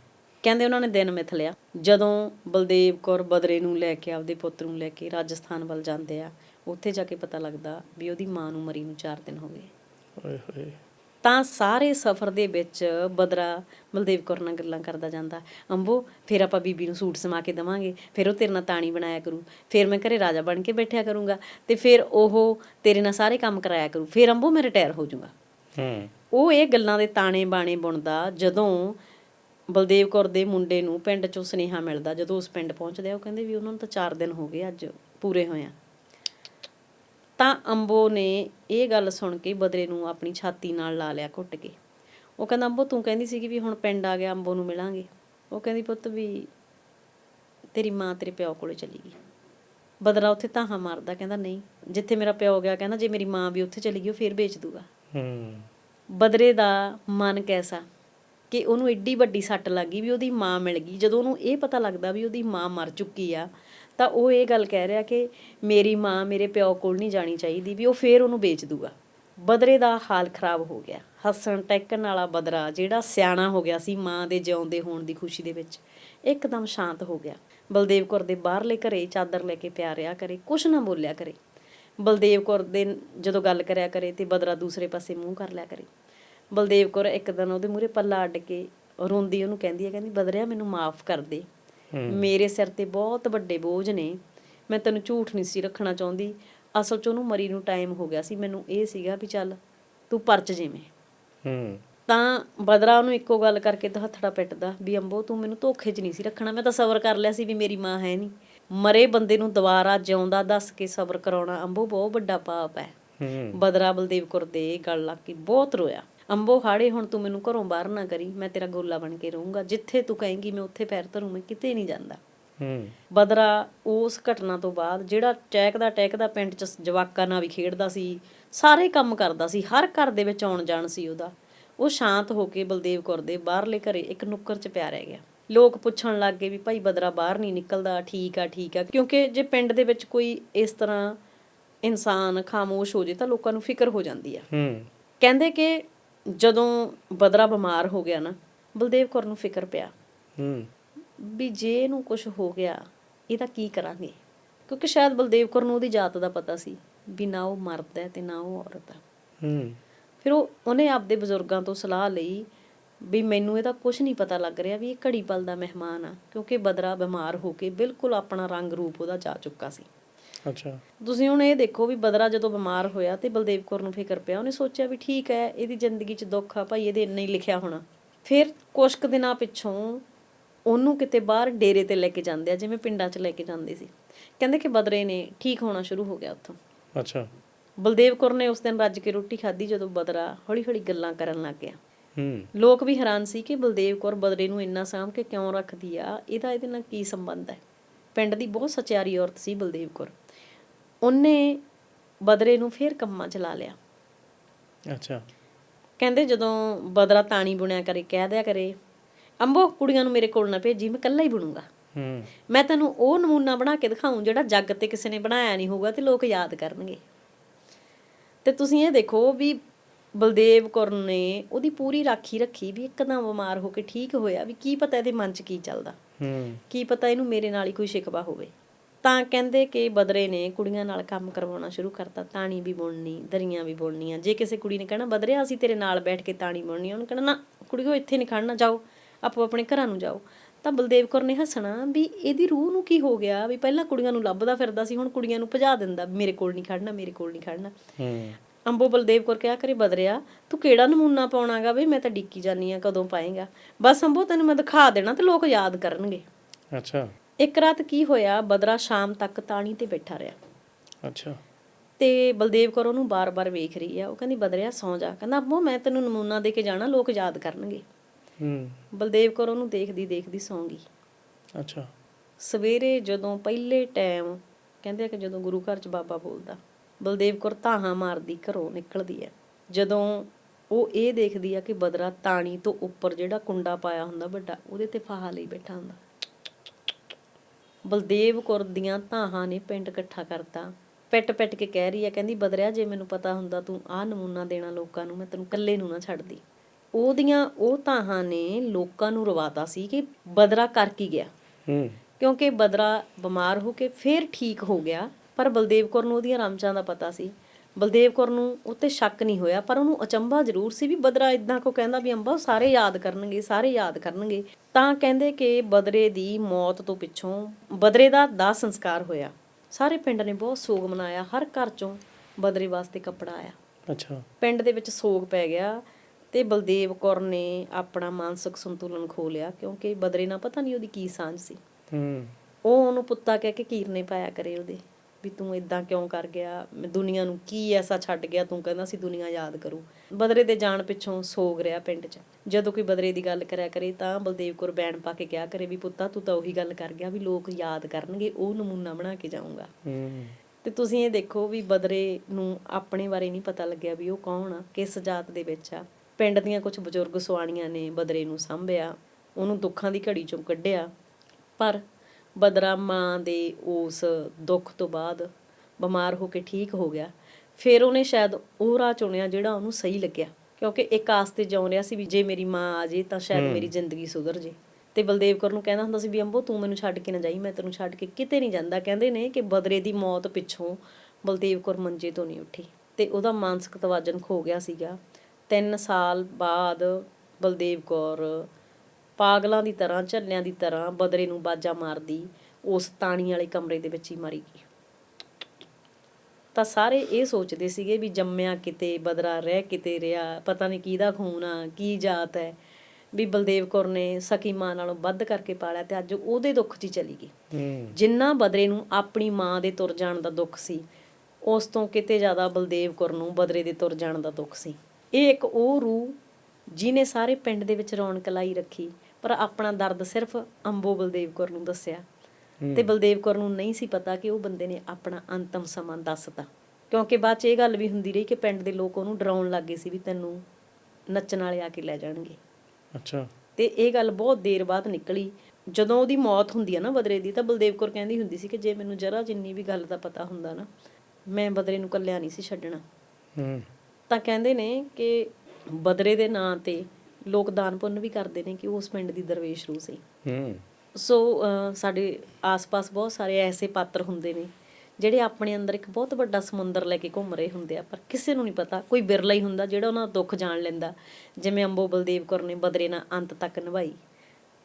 ਕਹਿੰਦੇ ਉਹਨਾਂ ਨੇ ਦਿਨ ਮਿਥ ਲਿਆ। ਜਦੋਂ ਬਲਦੇਵ ਕੌਰ ਬਦਰੇ ਨੂੰ ਲੈ ਕੇ ਆਪਦੇ ਪੁੱਤ ਨੂੰ ਲੈ ਕੇ ਰਾਜਸਥਾਨ ਵੱਲ ਜਾਂਦੇ ਆ ਉੱਥੇ ਜਾ ਕੇ ਪਤਾ ਲੱਗਦਾ ਵੀ ਉਹਦੀ ਮਾਂ ਨੂੰ ਮਰੀ ਨੂੰ 4 ਦਿਨ ਹੋ ਗਏ।
ਓਏ ਹੋਏ।
ਤਾਂ ਸਾਰੇ ਸਫ਼ਰ ਦੇ ਵਿੱਚ ਬਦਰਾ ਬਲਦੇਵ ਕੌਰ ਨਾਲ ਗੱਲਾਂ ਕਰਦਾ ਜਾਂਦਾ। ਅੰਬੋ ਫਿਰ ਆਪਾਂ ਬੀਬੀ ਨੂੰ ਸੂਟ ਸਮਾ ਕੇ ਦਵਾਂਗੇ ਫਿਰ ਉਹ ਤੇਰੇ ਨਾਲ ਤਾਣੀ ਬਣਾਇਆ ਕਰੂ ਫਿਰ ਮੈਂ ਘਰੇ ਰਾਜਾ ਬਣ ਕੇ ਬੈਠਿਆ ਕਰੂੰਗਾ ਤੇ ਫਿਰ ਉਹ ਤੇਰੇ ਨਾਲ ਸਾਰੇ ਕੰਮ ਕਰਾਇਆ ਕਰੂ ਫਿਰ ਅੰਬੋ ਮੈਂ ਰਿਟਾਇਰ ਹੋ ਜਾਊਂਗਾ।
ਹੂੰ।
ਉਹ ਇਹ ਗੱਲਾਂ ਦੇ ਤਾਣੇ ਬਾਣੇ ਬੁਣਦਾ ਜਦੋਂ ਬਲਦੇਵ ਕੌਰ ਦੇ ਮੁੰਡੇ ਨੂੰ ਪਿੰਡ ਚੋਂ ਸੁਨੇਹਾ ਮਿਲਦਾ, ਜਦੋਂ ਉਸ ਪਿੰਡ ਪਹੁੰਚਦੇ ਆ ਉਹ ਕਹਿੰਦੇ ਵੀ ਉਹਨਾਂ ਨੂੰ ਤਾਂ 4 ਦਿਨ ਹੋ ਗਏ ਅੱਜ ਪੂਰੇ ਹੋਏ ਆ। ਤਾਂ ਅੰਬੋ ਨੇ ਇਹ ਗੱਲ ਸੁਣ ਕੇ ਬਦਰੇ ਨੂੰ ਆਪਣੀ ਛਾਤੀ ਨਾਲ ਲਾ ਲਿਆ ਘੁੱਟ ਕੇ। ਉਹ ਕਹਿੰਦਾ, ਅੰਬੋ, ਤੂੰ ਕਹਿੰਦੀ ਸੀਗੀ ਵੀ ਹੁਣ ਪਿੰਡ ਆ ਗਿਆ, ਅੰਬੋ ਨੂੰ ਮਿਲਾਂਗੇ। ਉਹ ਕਹਿੰਦੀ, ਪੁੱਤ ਵੀ ਤੇਰੀ ਮਾਂ ਤੇਰੇ ਪਿਓ ਕੋਲੇ ਚਲੀ ਗਈ। ਬਦਰਾ ਉੱਥੇ ਤਾਹਾਂ ਮਾਰਦਾ, ਕਹਿੰਦਾ, ਨਹੀਂ, ਜਿੱਥੇ ਮੇਰਾ ਪਿਓ ਗਿਆ, ਕਹਿੰਦਾ, ਜੇ ਮੇਰੀ ਮਾਂ ਵੀ ਉੱਥੇ ਚਲੀ ਗਈ, ਉਹ ਫੇਰ ਵੇਚ ਦੂਗਾ।
ਹੂੰ।
ਬਦਰੇ ਦਾ ਮਨ ਕੈਸਾ? ਕਿ ਉਹਨੂੰ ਏਡੀ ਵੱਡੀ ਸੱਟ ਲੱਗੀ ਵੀ ਉਹਦੀ ਮਾਂ ਮਿਲ ਗਈ। ਜਦੋਂ ਉਹਨੂੰ ਇਹ ਪਤਾ ਲੱਗਦਾ ਵੀ ਉਹਦੀ ਮਾਂ ਮਰ ਚੁੱਕੀ ਆ, ਤਾਂ ਉਹ ਇਹ ਗੱਲ ਕਹਿ ਰਿਹਾ ਕਿ ਮੇਰੀ ਮਾਂ ਮੇਰੇ ਪਿਓ ਕੋਲ ਨਹੀਂ ਜਾਣੀ ਚਾਹੀਦੀ ਵੀ ਉਹ ਫੇਰ ਉਹਨੂੰ ਵੇਚ ਦੂਗਾ। ਬਦਰੇ ਦਾ ਹਾਲ ਖਰਾਬ ਹੋ ਗਿਆ। ਹੱਸਣ ਟੈਕਣ ਵਾਲਾ ਬਦਰਾ ਜਿਹੜਾ ਸਿਆਣਾ ਹੋ ਗਿਆ ਸੀ ਮਾਂ ਦੇ ਜਿਉਂਦੇ ਹੋਣ ਦੀ ਖੁਸ਼ੀ ਦੇ ਵਿੱਚ, ਇੱਕਦਮ ਸ਼ਾਂਤ ਹੋ ਗਿਆ। ਬਲਦੇਵ ਕੌਰ ਦੇ ਬਾਹਰਲੇ ਘਰੇ ਚਾਦਰ ਲੈ ਕੇ ਪਿਆ ਰਿਹਾ ਕਰੇ, ਕੁਛ ਨਾ ਬੋਲਿਆ ਕਰੇ। ਬਲਦੇਵ ਕੌਰ ਦੇ ਜਦੋਂ ਗੱਲ ਕਰਿਆ ਕਰੇ ਤੇ ਬਦਰਾ ਦੂਸਰੇ ਪਾਸੇ ਮੂੰਹ ਕਰ ਲਿਆ ਕਰੇ। ਬਲਦੇਵ ਕੌਰ ਇੱਕ ਦਿਨ ਉਹਦੇ ਮੂਹਰੇ ਪੱਲਾ ਅੱਡ ਕੇ ਰੋਂਦੀ ਉਹਨੂੰ ਕਹਿੰਦੀ ਹੈ ਕਹਿੰਦੀ ਬਦਰਿਆ ਮੈਨੂੰ ਮਾਫ ਕਰ ਦੇ। ਮੇਰੇ ਸਿਰ ਤੇ ਬਹੁਤ ਵੱਡੇ ਬੋਝ ਨੇ। ਮੈਂ ਤੈਨੂੰ ਝੂਠ ਨਹੀਂ ਸੀ ਰੱਖਣਾ ਚਾਹੁੰਦੀ। ਅਸਲ 'ਚ ਉਹਨੂੰ ਮਰੀ ਨੂੰ ਟਾਈਮ ਹੋ ਗਿਆ ਸੀ। ਮੈਨੂੰ ਇਹ ਸੀਗਾ ਵੀ ਚੱਲ ਤੂੰ ਪਰਚ ਜਿਵੇਂ।
ਹੂੰ।
ਤਾਂ ਬਦਰਾ ਉਹਨੂੰ ਇੱਕੋ ਗੱਲ ਕਰਕੇ ਤਾਂ ਹੱਥੜਾ ਪਿੱਟਦਾ ਵੀ ਅੰਬੋ ਤੂੰ ਮੈਨੂੰ ਧੋਖੇ 'ਚ ਨਹੀਂ ਸੀ ਰੱਖਣਾ। ਮੈਂ ਤਾਂ ਸਬਰ ਕਰ ਲਿਆ ਸੀ ਵੀ ਮੇਰੀ ਮਾਂ ਹੈ ਨਹੀਂ। ਮਰੇ ਬੰਦੇ ਨੂੰ ਦੁਬਾਰਾ ਜਿਉਂਦਾ ਦੱਸ ਕੇ ਸਬਰ ਕਰਾਉਣਾ ਅੰਬੋ ਬਹੁਤ ਵੱਡਾ ਪਾਪ ਹੈ। ਬਦਰਾ ਬਲਦੇਵ ਕੌਰ ਦੇ ਇਹ ਗੱਲ ਲੱਗ ਕੇ ਬਹੁਤ ਰੋਇਆ। ਅੰਬੋ ਹਾੜੇ ਹੁਣ ਤੂੰ ਮੈਨੂੰ ਘਰੋਂ ਬਾਹਰ ਨਾ ਕਰੀ ਮੈਂ ਤੇਰਾ ਗੋਲਾ ਬਣ ਕੇ ਰਹੂੰਗਾ। ਜਿੱਥੇ ਤੂੰ ਕਹੇਂਗੀ ਮੈਂ ਉੱਥੇ ਪੈਰ ਧਰੂ ਮੈਂ ਕਿਤੇ ਨਹੀਂ ਜਾਂਦਾ।
ਹੂੰ।
ਬਦਰਾ ਉਸ ਘਟਨਾ ਤੋਂ ਬਾਅਦ ਜਿਹੜਾ ਟੈਕਦਾ ਟੈਕਦਾ ਪਿੰਡ ਚ ਜਵਾਕਾਂ ਨਾਲ ਵੀ ਖੇਡਦਾ ਸੀ ਸਾਰੇ ਕੰਮ ਕਰਦਾ ਸੀ ਹਰ ਘਰ ਦੇ ਵਿੱਚ ਆਉਣ ਜਾਣ ਸੀ ਉਹਦਾ। ਉਹ ਸ਼ਾਂਤ ਹੋ ਕੇ ਬਲਦੇਵ ਕੌਰ ਦੇ ਬਾਹਰਲੇ ਘਰੇ ਇੱਕ ਨੁੱਕਰ ਚ ਪਿਆ ਰਹਿ ਗਿਆ। ਲੋਕ ਪੁੱਛਣ ਲੱਗ ਗਏ ਵੀ ਭਾਈ ਬਦਰਾ ਬਾਹਰ ਨਹੀਂ ਨਿਕਲਦਾ ਠੀਕ ਆ ਠੀਕ ਆ। ਕਿਉਂਕਿ ਜੇ ਪਿੰਡ ਦੇ ਵਿੱਚ ਕੋਈ ਇਸ ਤਰ੍ਹਾਂ ਇਨਸਾਨ ਖਾਮੋਸ਼ ਹੋ ਜੇ ਤਾਂ ਲੋਕਾਂ ਨੂੰ ਫਿਕਰ ਹੋ ਜਾਂਦੀ ਆ।
ਹੂੰ।
ਕਹਿੰਦੇ ਕਿ ਜਦੋਂ ਬਦਰਾ ਬਿਮਾਰ ਹੋ ਗਿਆ ਨਾ ਬਲਦੇਵ ਕੌਰ ਨੂੰ ਫਿਕਰ ਪਿਆ।
ਹੂੰ।
ਵੀ ਜੇ ਇਹਨੂੰ ਕੁਝ ਹੋ ਗਿਆ ਇਹਦਾ ਕੀ ਕਰਾਂਗੇ? ਕਿਉਂਕਿ ਸ਼ਾਇਦ ਬਲਦੇਵ ਕੌਰ ਨੂੰ ਉਹਦੀ ਜਾਤ ਦਾ ਪਤਾ ਸੀ ਵੀ ਨਾ ਉਹ ਮਰਦ ਹੈ ਤੇ ਨਾ ਉਹ ਔਰਤ ਹੈ
ਹੂੰ।
ਫਿਰ ਉਹ ਉਹਨੇ ਆਪਦੇ ਬਜ਼ੁਰਗਾਂ ਤੋਂ ਸਲਾਹ ਲਈ ਵੀ ਮੈਨੂੰ ਇਹਦਾ ਕੁਝ ਨਹੀਂ ਪਤਾ ਲੱਗ ਰਿਹਾ ਵੀ ਇਹ ਘੜੀ ਪਲ ਦਾ ਮਹਿਮਾਨ ਆ ਕਿਉਂਕਿ ਬਦਰਾ ਬਿਮਾਰ ਹੋ ਕੇ ਬਿਲਕੁਲ ਆਪਣਾ ਰੰਗ ਰੂਪ ਉਹਦਾ ਜਾ ਚੁੱਕਾ ਸੀ।
ਅੱਛਾ।
ਤੁਸੀਂ ਹੁਣ ਇਹ ਦੇਖੋ ਵੀ ਬਦਰਾ ਜਦੋਂ ਬਿਮਾਰ ਹੋਇਆ ਤੇ ਬਲਦੇਵ ਕੌਰ ਨੂੰ ਫਿਕਰ ਪਿਆ ਉਹਨੇ ਸੋਚਿਆ ਵੀ ਠੀਕ ਹੈ ਇਹਦੀ ਜ਼ਿੰਦਗੀ 'ਚ ਦੁੱਖ ਆ ਭਾਈ ਇਹਦੇ ਇੰਨਾ ਹੀ ਲਿਖਿਆ ਹੋਣਾ। ਫਿਰ ਕੁਛ ਕੁ ਦਿਨਾਂ ਪਿੱਛੋਂ ਉਹਨੂੰ ਕਿਤੇ ਬਾਹਰ ਡੇਰੇ ਤੇ ਲੈ ਕੇ ਜਾਂਦੇ ਆ ਜਿਵੇਂ ਪਿੰਡਾਂ 'ਚ ਲੈ ਕੇ ਜਾਂਦੇ ਸੀ। ਕਹਿੰਦੇ ਕਿ ਬਦਰੇ ਨੇ ਠੀਕ ਹੋਣਾ ਸ਼ੁਰੂ ਹੋ ਗਿਆ ਉੱਥੋਂ।
ਅੱਛਾ।
ਬਲਦੇਵ ਕੌਰ ਨੇ ਉਸ ਦਿਨ ਰੱਜ ਕੇ ਰੋਟੀ ਖਾਧੀ ਜਦੋਂ ਬਦਰਾ ਹੌਲੀ-ਹੌਲੀ ਗੱਲਾਂ ਕਰਨ ਲੱਗ ਗਿਆ। ਲੋਕ ਵੀ ਹੈਰਾਨ ਸੀ ਕਿ ਬਲਦੇਵ ਕੌਰ ਬਦਰੇ ਨੂੰ ਇੰਨਾ ਸਾਂਭ ਕੇ ਕਿਉਂ ਰੱਖਦੀ ਆ ਇਹਦਾ ਇਹਦੇ ਨਾਲ ਕੀ ਸੰਬੰਧ ਹੈ? ਪਿੰਡ ਦੀ ਬਹੁਤ ਸਚਿਆਰੀ ਔਰਤ ਸੀ ਬਲਦੇਵ ਕੌਰ। ਉਹਨੇ ਬਦਰੇ ਨੂੰ ਫੇਰ ਕੰਮਾਂ 'ਚ ਲਾ ਲਿਆ।
ਅੱਛਾ।
ਕਹਿੰਦੇ ਜਦੋਂ ਬਦਰਾ ਤਾਣੀ ਬੁਣਿਆ ਕਰੇ ਕਹਿ ਦਿਆ ਕਰੇ ਅੰਬੋ ਕੁੜੀਆਂ ਨੂੰ ਮੇਰੇ ਕੋਲ ਨਾ ਭੇਜੀ ਮੈਂ ਇਕੱਲਾ ਹੀ ਬਣੂੰਗਾ।
ਹੂੰ।
ਮੈਂ ਤੈਨੂੰ ਉਹ ਨਮੂਨਾ ਬਣਾ ਕੇ ਦਿਖਾਉਂ ਜਿਹੜਾ ਜੱਗ ਤੇ ਕਿਸੇ ਨੇ ਬਣਾਇਆ ਨਹੀਂ ਹੋਊਗਾ ਤੇ ਲੋਕ ਯਾਦ ਕਰਨਗੇ। ਤੇ ਤੁਸੀਂ ਇਹ ਦੇਖੋ ਵੀ ਬਲਦੇਵ ਕੌਰ ਨੇ ਉਹਦੀ ਪੂਰੀ ਰਾਖੀ ਰੱਖੀ ਵੀ ਇੱਕਦਮ ਬਿਮਾਰ ਹੋ ਕੇ ਠੀਕ ਹੋਇਆ ਵੀ ਕੀ ਪਤਾ ਇਹਦੇ ਮਨ 'ਚ ਕੀ ਚੱਲਦਾ।
ਹੂੰ।
ਕੀ ਪਤਾ ਇਹਨੂੰ ਮੇਰੇ ਨਾਲ ਹੀ ਕੋਈ ਸ਼ਿਕਵਾ ਹੋਵੇ। ਤਾਂ ਕਹਿੰਦੇ ਕਿ ਬਦਰੇ ਨੇ ਕੁੜੀਆਂ ਨਾਲ ਕੰਮ ਕਰਵਾਉਣਾ ਸ਼ੁਰੂ ਕਰਤਾ ਤਾਣੀ ਵੀ ਬੁਣਨੀ ਦਰੀਆਂ ਵੀ ਬੁਣਨੀਆਂ। ਜੇ ਕਿਸੇ ਕੁੜੀ ਨੇ ਕਹਿਣਾ ਬਦਰਿਆ ਅਸੀਂ ਤੇਰੇ ਨਾਲ ਬੈਠ ਕੇ ਤਾਣੀ ਬੁਣਨੀ ਉਹਨੇ ਕਹਿਣਾ ਨਾ ਕੁੜੀਓ ਇੱਥੇ ਨਹੀਂ ਖੜਨਾ ਜਾਓ ਆਪੋ ਆਪਣੇ ਘਰਾਂ ਨੂੰ ਜਾਓ। ਤਾਂ ਬਲਦੇਵ ਕੌਰ ਨੇ ਹੱਸਣਾ ਵੀ ਇਹਦੀ ਰੂਹ ਨੂੰ ਕੀ ਹੋ ਗਿਆ ਵੀ ਪਹਿਲਾਂ ਕੁੜੀਆਂ ਨੂੰ ਲੱਭਦਾ ਫਿਰਦਾ ਸੀ ਹੁਣ ਕੁੜੀਆਂ ਨੂੰ ਭਜਾ ਦਿੰਦਾ ਮੇਰੇ ਕੋਲ ਨਹੀਂ ਖੜਨਾ ਮੇਰੇ ਕੋਲ ਨਹੀਂ ਖੜਨਾ।
ਹੂੰ।
ਅੰਬੋ ਬਲਦੇਵ ਕੌਰ ਕਿਹਾ ਕਰੇ ਬਦਰਿਆ? ਤੂੰ ਕਿਹੜਾ ਨਮੂਨਾ ਪਾਉਣਾਗਾ ਵੀ ਮੈਂ ਤਾਂ ਡਿੱਕੀ ਜਾਨੀ ਆ ਕਦੋਂ ਪਾਏਗਾ? ਬਸ ਅੰਬੋ ਤੈਨੂੰ ਮੈਂ ਦਿਖਾ ਦੇਣਾ ਤੇ ਲੋਕ ਯਾਦ ਕਰਨਗੇ।
ਅੱਛਾ।
ਇੱਕ ਰਾਤ ਕੀ ਹੋਇਆ? ਬਦਰਾ ਸ਼ਾਮ ਤੱਕ ਤਾਣੀ ਤੇ ਬੈਠਾ ਰਿਹਾ।
ਅੱਛਾ।
ਤੇ ਬਲਦੇਵ ਕੌਰ ਉਹਨੂੰ ਬਾਰ-ਬਾਰ ਵੇਖ ਰਹੀ ਆ। ਉਹ ਕਹਿੰਦੀ ਬਦਰਿਆ ਸੌਂ ਜਾ। ਕਹਿੰਦਾ ਅੰਮੋ ਮੈਂ ਤੈਨੂੰ ਨਮੂਨਾ ਦੇ ਕੇ ਜਾਣਾ ਲੋਕ ਯਾਦ ਕਰਨਗੇ।
ਹੂੰ।
ਬਲਦੇਵ ਕੌਰ ਉਹਨੂੰ ਦੇਖਦੀ ਦੇਖਦੀ ਸੌਂ ਗਈ
ਅੱਛਾ।
ਸਵੇਰੇ ਜਦੋਂ ਪਹਿਲੇ ਟਾਈਮ ਕਹਿੰਦੇ ਆ ਕਿ ਜਦੋਂ ਗੁਰੂ ਘਰ ਚ ਬਾਬਾ ਬੋਲਦਾ ਬਲਦੇਵ ਕੌਰ ਧਾਹਾਂ ਮਾਰਦੀ ਘਰੋਂ ਨਿਕਲਦੀ ਹੈ। ਜਦੋਂ ਉਹ ਇਹ ਦੇਖਦੀ ਆ ਕਿ ਬਦਰਾ ਤਾਣੀ ਤੋਂ ਉੱਪਰ ਜਿਹੜਾ ਕੁੰਡਾ ਪਾਇਆ ਹੁੰਦਾ ਵੱਡਾ ਉਹਦੇ ਤੇ ਫਾਹਾ ਲਈ ਬੈਠਾ ਹੁੰਦਾ। ਬਲਦੇਵ ਕੌਰ ਦੀਆਂ ਧਾਹਾਂ ਨੇ ਪਿੰਡ ਇਕੱਠਾ ਕਰਤਾ। ਪਿੱਟ ਪਿੱਟ ਕੇ ਕਹਿ ਰਹੀ ਆ ਕਹਿੰਦੀ ਬਦਰਿਆ ਜੇ ਮੈਨੂੰ ਪਤਾ ਹੁੰਦਾ ਤੂੰ ਆਹ ਨਮੂਨਾ ਦੇਣਾ ਲੋਕਾਂ ਨੂੰ ਮੈਂ ਤੈਨੂੰ ਇਕੱਲੇ ਨੂੰ ਨਾ ਛੱਡਦੀ। ਉਹਦੀਆਂ ਉਹ ਧਾਹਾਂ ਨੇ ਲੋਕਾਂ ਨੂੰ ਰਵਾਤਾ ਸੀ ਕਿ ਬਦਰਾ ਕਰ ਕੀ ਗਿਆ।
ਹੂੰ।
ਕਿਉਂਕਿ ਬਦਰਾ ਬਿਮਾਰ ਹੋ ਕੇ ਫੇਰ ਠੀਕ ਹੋ ਗਿਆ। ਪਰ ਬਲਦੇਵ ਕੌਰ ਨੂੰ ਉਹਦੀਆਂ ਰਾਮਚਾਂ ਦਾ ਪਤਾ ਸੀ। ਬਲਦੇਵ ਕੌਰ ਨੂੰ ਉੱਤੇ ਸ਼ੱਕ ਨਹੀਂ ਹੋਇਆ ਪਰ ਉਹਨੂੰ ਅਚੰਭਾ ਜ਼ਰੂਰ ਸੀ ਵੀ ਬਦਰਾ ਇਦਾਂ ਕੋ ਕਹਿੰਦਾ ਵੀ ਅੰਬਾ ਸਾਰੇ ਯਾਦ ਕਰਨਗੇ ਸਾਰੇ ਯਾਦ ਕਰਨਗੇ। ਤਾਂ ਕਹਿੰਦੇ ਕਿ ਬਦਰੇ ਦੀ ਮੌਤ ਤੋਂ ਪਿੱਛੋਂ ਬਦਰੇ ਦਾ ਦਾਹ ਸੰਸਕਾਰ ਹੋਇਆ। ਸਾਰੇ ਪਿੰਡ ਨੇ ਬਹੁਤ ਸੋਗ ਮਨਾਇਆ ਹਰ ਘਰ ਚੋਂ ਬਦਰੇ ਵਾਸਤੇ ਕੱਪੜਾ ਆਇਆ।
ਅੱਛਾ।
ਪਿੰਡ ਦੇ ਵਿੱਚ ਸੋਗ ਪੈ ਗਿਆ ਤੇ ਬਲਦੇਵ ਕੌਰ ਨੇ ਆਪਣਾ ਮਾਨਸਿਕ ਸੰਤੁਲਨ ਖੋ ਲਿਆ ਕਿਉਂਕਿ ਬਦਰੇ ਨਾਲ ਪਤਾ ਨਹੀਂ ਉਹਦੀ ਕੀ ਸਾਂਝ ਸੀ।
ਹੂੰ।
ਉਹ ਉਹਨੂੰ ਪੁੱਤਾ ਕਹਿ ਕੇ ਕੀਰਨੇ ਪਾਇਆ ਕਰੇ ਉਹਦੇ। ਵੀ ਤੂੰ ਇਦਾਂ ਕਿਉਂ ਕਰ ਗਿਆ? ਦੁਨੀਆ ਨੂੰ ਕੀ ਐਸਾ ਛੱਡ ਗਿਆ? ਤੂੰ ਕਹਿੰਦਾ ਸੀ ਦੁਨੀਆ ਯਾਦ ਕਰੂ। ਬਦਰੇ ਦੇ ਜਾਣ ਪਿੱਛੋਂ ਸੋਗ ਰਿਹਾ ਪਿੰਡ 'ਚ। ਜਦੋਂ ਕੋਈ ਬਦਰੇ ਦੀ ਗੱਲ ਕਰਿਆ ਕਰੇ ਤਾਂ ਬਲਦੇਵ ਕੌਰ ਬੈਣ ਪਾ ਕੇ ਕਿਹਾ ਕਰੇ ਵੀ ਪੁੱਤਾ ਤੂੰ ਤਾਂ ਉਹੀ ਗੱਲ ਕਰ ਗਿਆ ਵੀ ਲੋਕ ਯਾਦ ਕਰਨਗੇ ਉਹ ਨਮੂਨਾ ਬਣਾ ਕੇ ਜਾਊਂਗਾ। ਤੇ ਤੁਸੀਂ ਇਹ ਦੇਖੋ ਵੀ ਬਦਰੇ ਨੂੰ ਆਪਣੇ ਬਾਰੇ ਨਹੀਂ ਪਤਾ ਲੱਗਿਆ ਵੀ ਉਹ ਕੌਣ ਆ ਕਿਸ ਜਾਤ ਦੇ ਵਿੱਚ ਆ। ਪਿੰਡ ਦੀਆਂ ਕੁਝ ਬਜ਼ੁਰਗ ਸੁਆਣੀਆਂ ਨੇ ਬਦਰੇ ਨੂੰ ਸੰਭਿਆ ਉਹਨੂੰ ਦੁੱਖਾਂ ਦੀ ਘੜੀ ਚੋਂ ਕੱਢਿਆ। ਪਰ ਬਦਰਾ ਮਾਂ ਦੇ ਉਸ ਦੁੱਖ ਤੋਂ ਬਾਅਦ ਬਿਮਾਰ ਹੋ ਕੇ ਠੀਕ ਹੋ ਗਿਆ। ਫਿਰ ਉਹਨੇ ਸ਼ਾਇਦ ਉਹ ਰਾਹ ਚੁਣਿਆ ਜਿਹੜਾ ਉਹਨੂੰ ਸਹੀ ਲੱਗਿਆ। ਕਿਉਂਕਿ ਇੱਕ ਆਸ ਤੇ ਜਿਉਂ ਰਿਹਾ ਸੀ ਵੀ ਜੇ ਮੇਰੀ ਮਾਂ ਆ ਜੇ ਤਾਂ ਸ਼ਾਇਦ ਮੇਰੀ ਜ਼ਿੰਦਗੀ ਸੁਧਰ ਜੇ। ਤੇ ਬਲਦੇਵ ਕੌਰ ਨੂੰ ਕਹਿੰਦਾ ਹੁੰਦਾ ਸੀ ਵੀ ਅੰਬੋ ਤੂੰ ਮੈਨੂੰ ਛੱਡ ਕੇ ਨਾ ਜਾਈ ਮੈਂ ਤੈਨੂੰ ਛੱਡ ਕੇ ਕਿਤੇ ਨਹੀਂ ਜਾਂਦਾ। ਕਹਿੰਦੇ ਨੇ ਕਿ ਬਦਰੇ ਦੀ ਮੌਤ ਪਿੱਛੋਂ ਬਲਦੇਵ ਕੌਰ ਮੰਜੇ ਤੋਂ ਨਹੀਂ ਉੱਠੀ। ਤੇ ਉਹਦਾ ਮਾਨਸਿਕ ਤਵਾਜ਼ਨ ਖੋ ਗਿਆ ਸੀਗਾ। 3 ਸਾਲ ਬਾਅਦ ਬਲਦੇਵ ਕੌਰ ਪਾਗਲਾਂ ਦੀ ਤਰ੍ਹਾਂ ਝੱਲਿਆਂ ਦੀ ਤਰ੍ਹਾਂ ਬਦਰੇ ਨੂੰ ਬਾਜਾ ਮਾਰਦੀ ਉਸ ਤਾਣੀ ਵਾਲੇ ਕਮਰੇ ਦੇ ਵਿੱਚ ਹੀ ਮਰੀ ਗਈ। ਤਾਂ ਸਾਰੇ ਇਹ ਸੋਚਦੇ ਸੀਗੇ ਵੀ ਜੰਮਿਆ ਕਿਤੇ ਬਦਰਾ ਰਹਿ ਕਿਤੇ ਰਿਹਾ ਪਤਾ ਨਹੀਂ ਕਿਹਦਾ ਖੂਨ ਆ ਕੀ ਜਾਤ ਹੈ। ਵੀ ਬਲਦੇਵ ਕੌਰ ਨੇ ਸਕੀ ਮਾਂ ਨਾਲੋਂ ਵੱਧ ਕਰਕੇ ਪਾਲਿਆ ਤੇ ਅੱਜ ਉਹਦੇ ਦੁੱਖ 'ਚ ਹੀ ਚਲੀ ਗਈ। ਜਿੰਨਾ ਬਦਰੇ ਨੂੰ ਆਪਣੀ ਮਾਂ ਦੇ ਤੁਰ ਜਾਣ ਦਾ ਦੁੱਖ ਸੀ ਉਸ ਤੋਂ ਕਿਤੇ ਜ਼ਿਆਦਾ ਬਲਦੇਵ ਕੌਰ ਨੂੰ ਬਦਰੇ ਦੇ ਤੁਰ ਜਾਣ ਦਾ ਦੁੱਖ ਸੀ। ਇਹ ਇੱਕ ਉਹ ਰੂਹ ਜਿਹਨੇ ਸਾਰੇ ਪਿੰਡ ਦੇ ਵਿੱਚ ਰੌਣਕ ਲਾਈ ਰੱਖੀ ਪਰ ਆਪਣਾ ਦਰਦ ਸਿਰਫ ਅੰਬੋ ਬਲਦੇਵ ਕੌਰ ਨੂੰ ਦੱਸਿਆ। ਤੇ ਬਲਦੇਵ ਕੌਰ ਨੂੰ ਨਹੀਂ ਸੀ ਪਤਾ ਕਿ ਉਹ ਬੰਦੇ ਨੇ ਆਪਣਾ ਅੰਤਮ ਸਮਾਂ ਦੱਸਤਾ। ਕਿਉਂਕਿ ਬਾਅਦ ਚ ਇਹ ਗੱਲ ਵੀ ਹੁੰਦੀ ਰਹੀ ਕਿ ਪਿੰਡ ਦੇ ਲੋਕ ਉਹਨੂੰ ਡਰਾਉਣ ਲੱਗੇ ਸੀ ਵੀ ਤੈਨੂੰ ਨੱਚਣ ਵਾਲੇ ਆ ਕੇ ਲੈ ਜਾਣਗੇ।
ਅੱਛਾ।
ਤੇ ਇਹ ਗੱਲ ਬਹੁਤ ਦੇਰ ਬਾਅਦ ਨਿਕਲੀ। ਜਦੋਂ ਉਹਦੀ ਮੌਤ ਹੁੰਦੀ ਆ ਨਾ ਬਦਰੇ ਦੀ ਤਾਂ ਬਲਦੇਵ ਕੌਰ ਕਹਿੰਦੀ ਹੁੰਦੀ ਸੀ ਕਿ ਜੇ ਮੈਨੂੰ ਜਰਾ ਜਿੰਨੀ ਵੀ ਗੱਲ ਦਾ ਪਤਾ ਹੁੰਦਾ ਨਾ ਮੈਂ ਬਦਰੇ ਨੂੰ ਕੱਲਿਆ ਨਹੀਂ ਸੀ ਛੱਡਣਾ।
ਹੂੰ।
ਤਾਂ ਕਹਿੰਦੇ ਨੇ ਕਿ ਬਦਰੇ ਦੇ ਨਾਂ ਤੇ ਲੋਕ ਦਾਨ ਪੁੰਨ ਵੀ ਕਰਦੇ ਨੇ ਕਿ ਉਸ ਪਿੰਡ ਦੀ ਦਰਵੇਸ਼ ਰੂ ਸੀ
ਹੂੰ।
ਸੋ ਸਾਡੇ ਆਸ-ਪਾਸ ਬਹੁਤ ਸਾਰੇ ਐਸੇ ਪਾਤਰ ਹੁੰਦੇ ਨੇ ਜਿਹੜੇ ਆਪਣੇ ਅੰਦਰ ਇੱਕ ਬਹੁਤ ਵੱਡਾ ਸਮੁੰਦਰ ਲੈ ਕੇ ਘੁੰਮ ਰਹੇ ਹੁੰਦੇ ਆ ਪਰ ਕਿਸੇ ਨੂੰ ਨਹੀਂ ਪਤਾ ਕੋਈ ਬਿਰਲਾ ਹੀ ਹੁੰਦਾ ਜਿਹੜਾ ਉਹਨਾਂ ਦਾ ਦੁੱਖ ਜਾਣ ਲੈਂਦਾ। ਜਿਵੇਂ ਅੰਬੋ ਬਲਦੇਵ ਕੌਰ ਨੇ ਬਦਰੇ ਨਾਲ ਅੰਤ ਤੱਕ ਨਿਭਾਈ।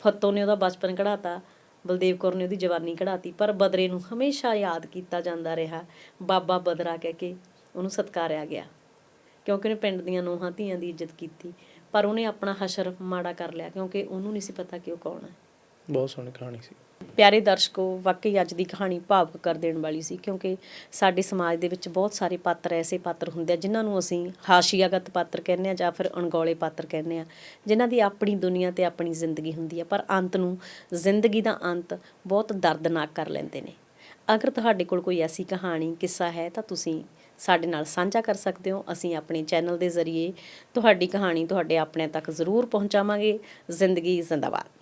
ਫੱਤੋ ਨੇ ਉਹਦਾ ਬਚਪਨ ਕਢਾਤਾ ਬਲਦੇਵ ਕੌਰ ਨੇ ਉਹਦੀ ਜਵਾਨੀ ਕਢਾਤੀ ਪਰ ਬਦਰੇ ਨੂੰ ਹਮੇਸ਼ਾ ਯਾਦ ਕੀਤਾ ਜਾਂਦਾ ਰਿਹਾ। ਬਾਬਾ ਬਦਰਾ ਕਹਿ ਕੇ ਉਹਨੂੰ ਸਤਕਾਰਿਆ ਗਿਆ। ਕਿਉਂਕਿ ਉਹਨੇ ਪਿੰਡ ਦੀਆਂ ਨੂੰਹਾਂ ਧੀਆਂ ਦੀ ਇੱਜ਼ਤ ਕੀਤੀ। ਪਰ ਉਹਨੇ ਆਪਣਾ ਹਸ਼ਰ ਮਾੜਾ ਕਰ ਲਿਆ ਕਿਉਂਕਿ ਉਹਨੂੰ ਨਹੀਂ ਸੀ ਪਤਾ ਕਿ ਉਹ ਕੌਣ ਹੈ।
ਬਹੁਤ ਸੋਹਣੀ ਕਹਾਣੀ ਸੀ।
ਪਿਆਰੇ ਦਰਸ਼ਕੋ ਵਾਕਈ ਅੱਜ ਦੀ ਕਹਾਣੀ ਭਾਵੁਕ ਕਰ ਦੇਣ ਵਾਲੀ ਸੀ ਕਿਉਂਕਿ ਸਾਡੇ ਸਮਾਜ ਦੇ ਵਿੱਚ ਬਹੁਤ ਸਾਰੇ ਪਾਤਰ ਐਸੇ ਪਾਤਰ ਹੁੰਦੇ ਆ ਜਿਨ੍ਹਾਂ ਨੂੰ ਅਸੀਂ ਹਾਸ਼ੀਆਗਤ ਪਾਤਰ ਕਹਿੰਦੇ ਆ ਜਾਂ ਫਿਰ ਅਣਗੌਲੇ ਪਾਤਰ ਕਹਿੰਦੇ ਆ ਜਿਨ੍ਹਾਂ ਦੀ ਆਪਣੀ ਦੁਨੀਆ ਤੇ ਆਪਣੀ ਜ਼ਿੰਦਗੀ ਹੁੰਦੀ ਆ ਪਰ ਅੰਤ ਨੂੰ ਜ਼ਿੰਦਗੀ ਦਾ ਅੰਤ ਬਹੁਤ ਦਰਦਨਾਕ ਕਰ ਲੈਂਦੇ ਨੇ। ਅਗਰ ਤੁਹਾਡੇ ਕੋਲ ਕੋਈ ਐਸੀ ਕਹਾਣੀ ਕਿੱਸਾ ਹੈ ਤਾਂ ਤੁਸੀਂ ਸਾਡੇ ਨਾਲ ਸਾਂਝਾ ਕਰ ਸਕਦੇ ਹੋ। ਅਸੀਂ ਆਪਣੇ ਚੈਨਲ ਦੇ ਜ਼ਰੀਏ ਤੁਹਾਡੀ ਕਹਾਣੀ ਤੁਹਾਡੇ ਆਪਣਿਆਂ ਤੱਕ ਜ਼ਰੂਰ ਪਹੁੰਚਾਵਾਂਗੇ। ਜ਼ਿੰਦਗੀ ਜ਼ਿੰਦਾਬਾਦ।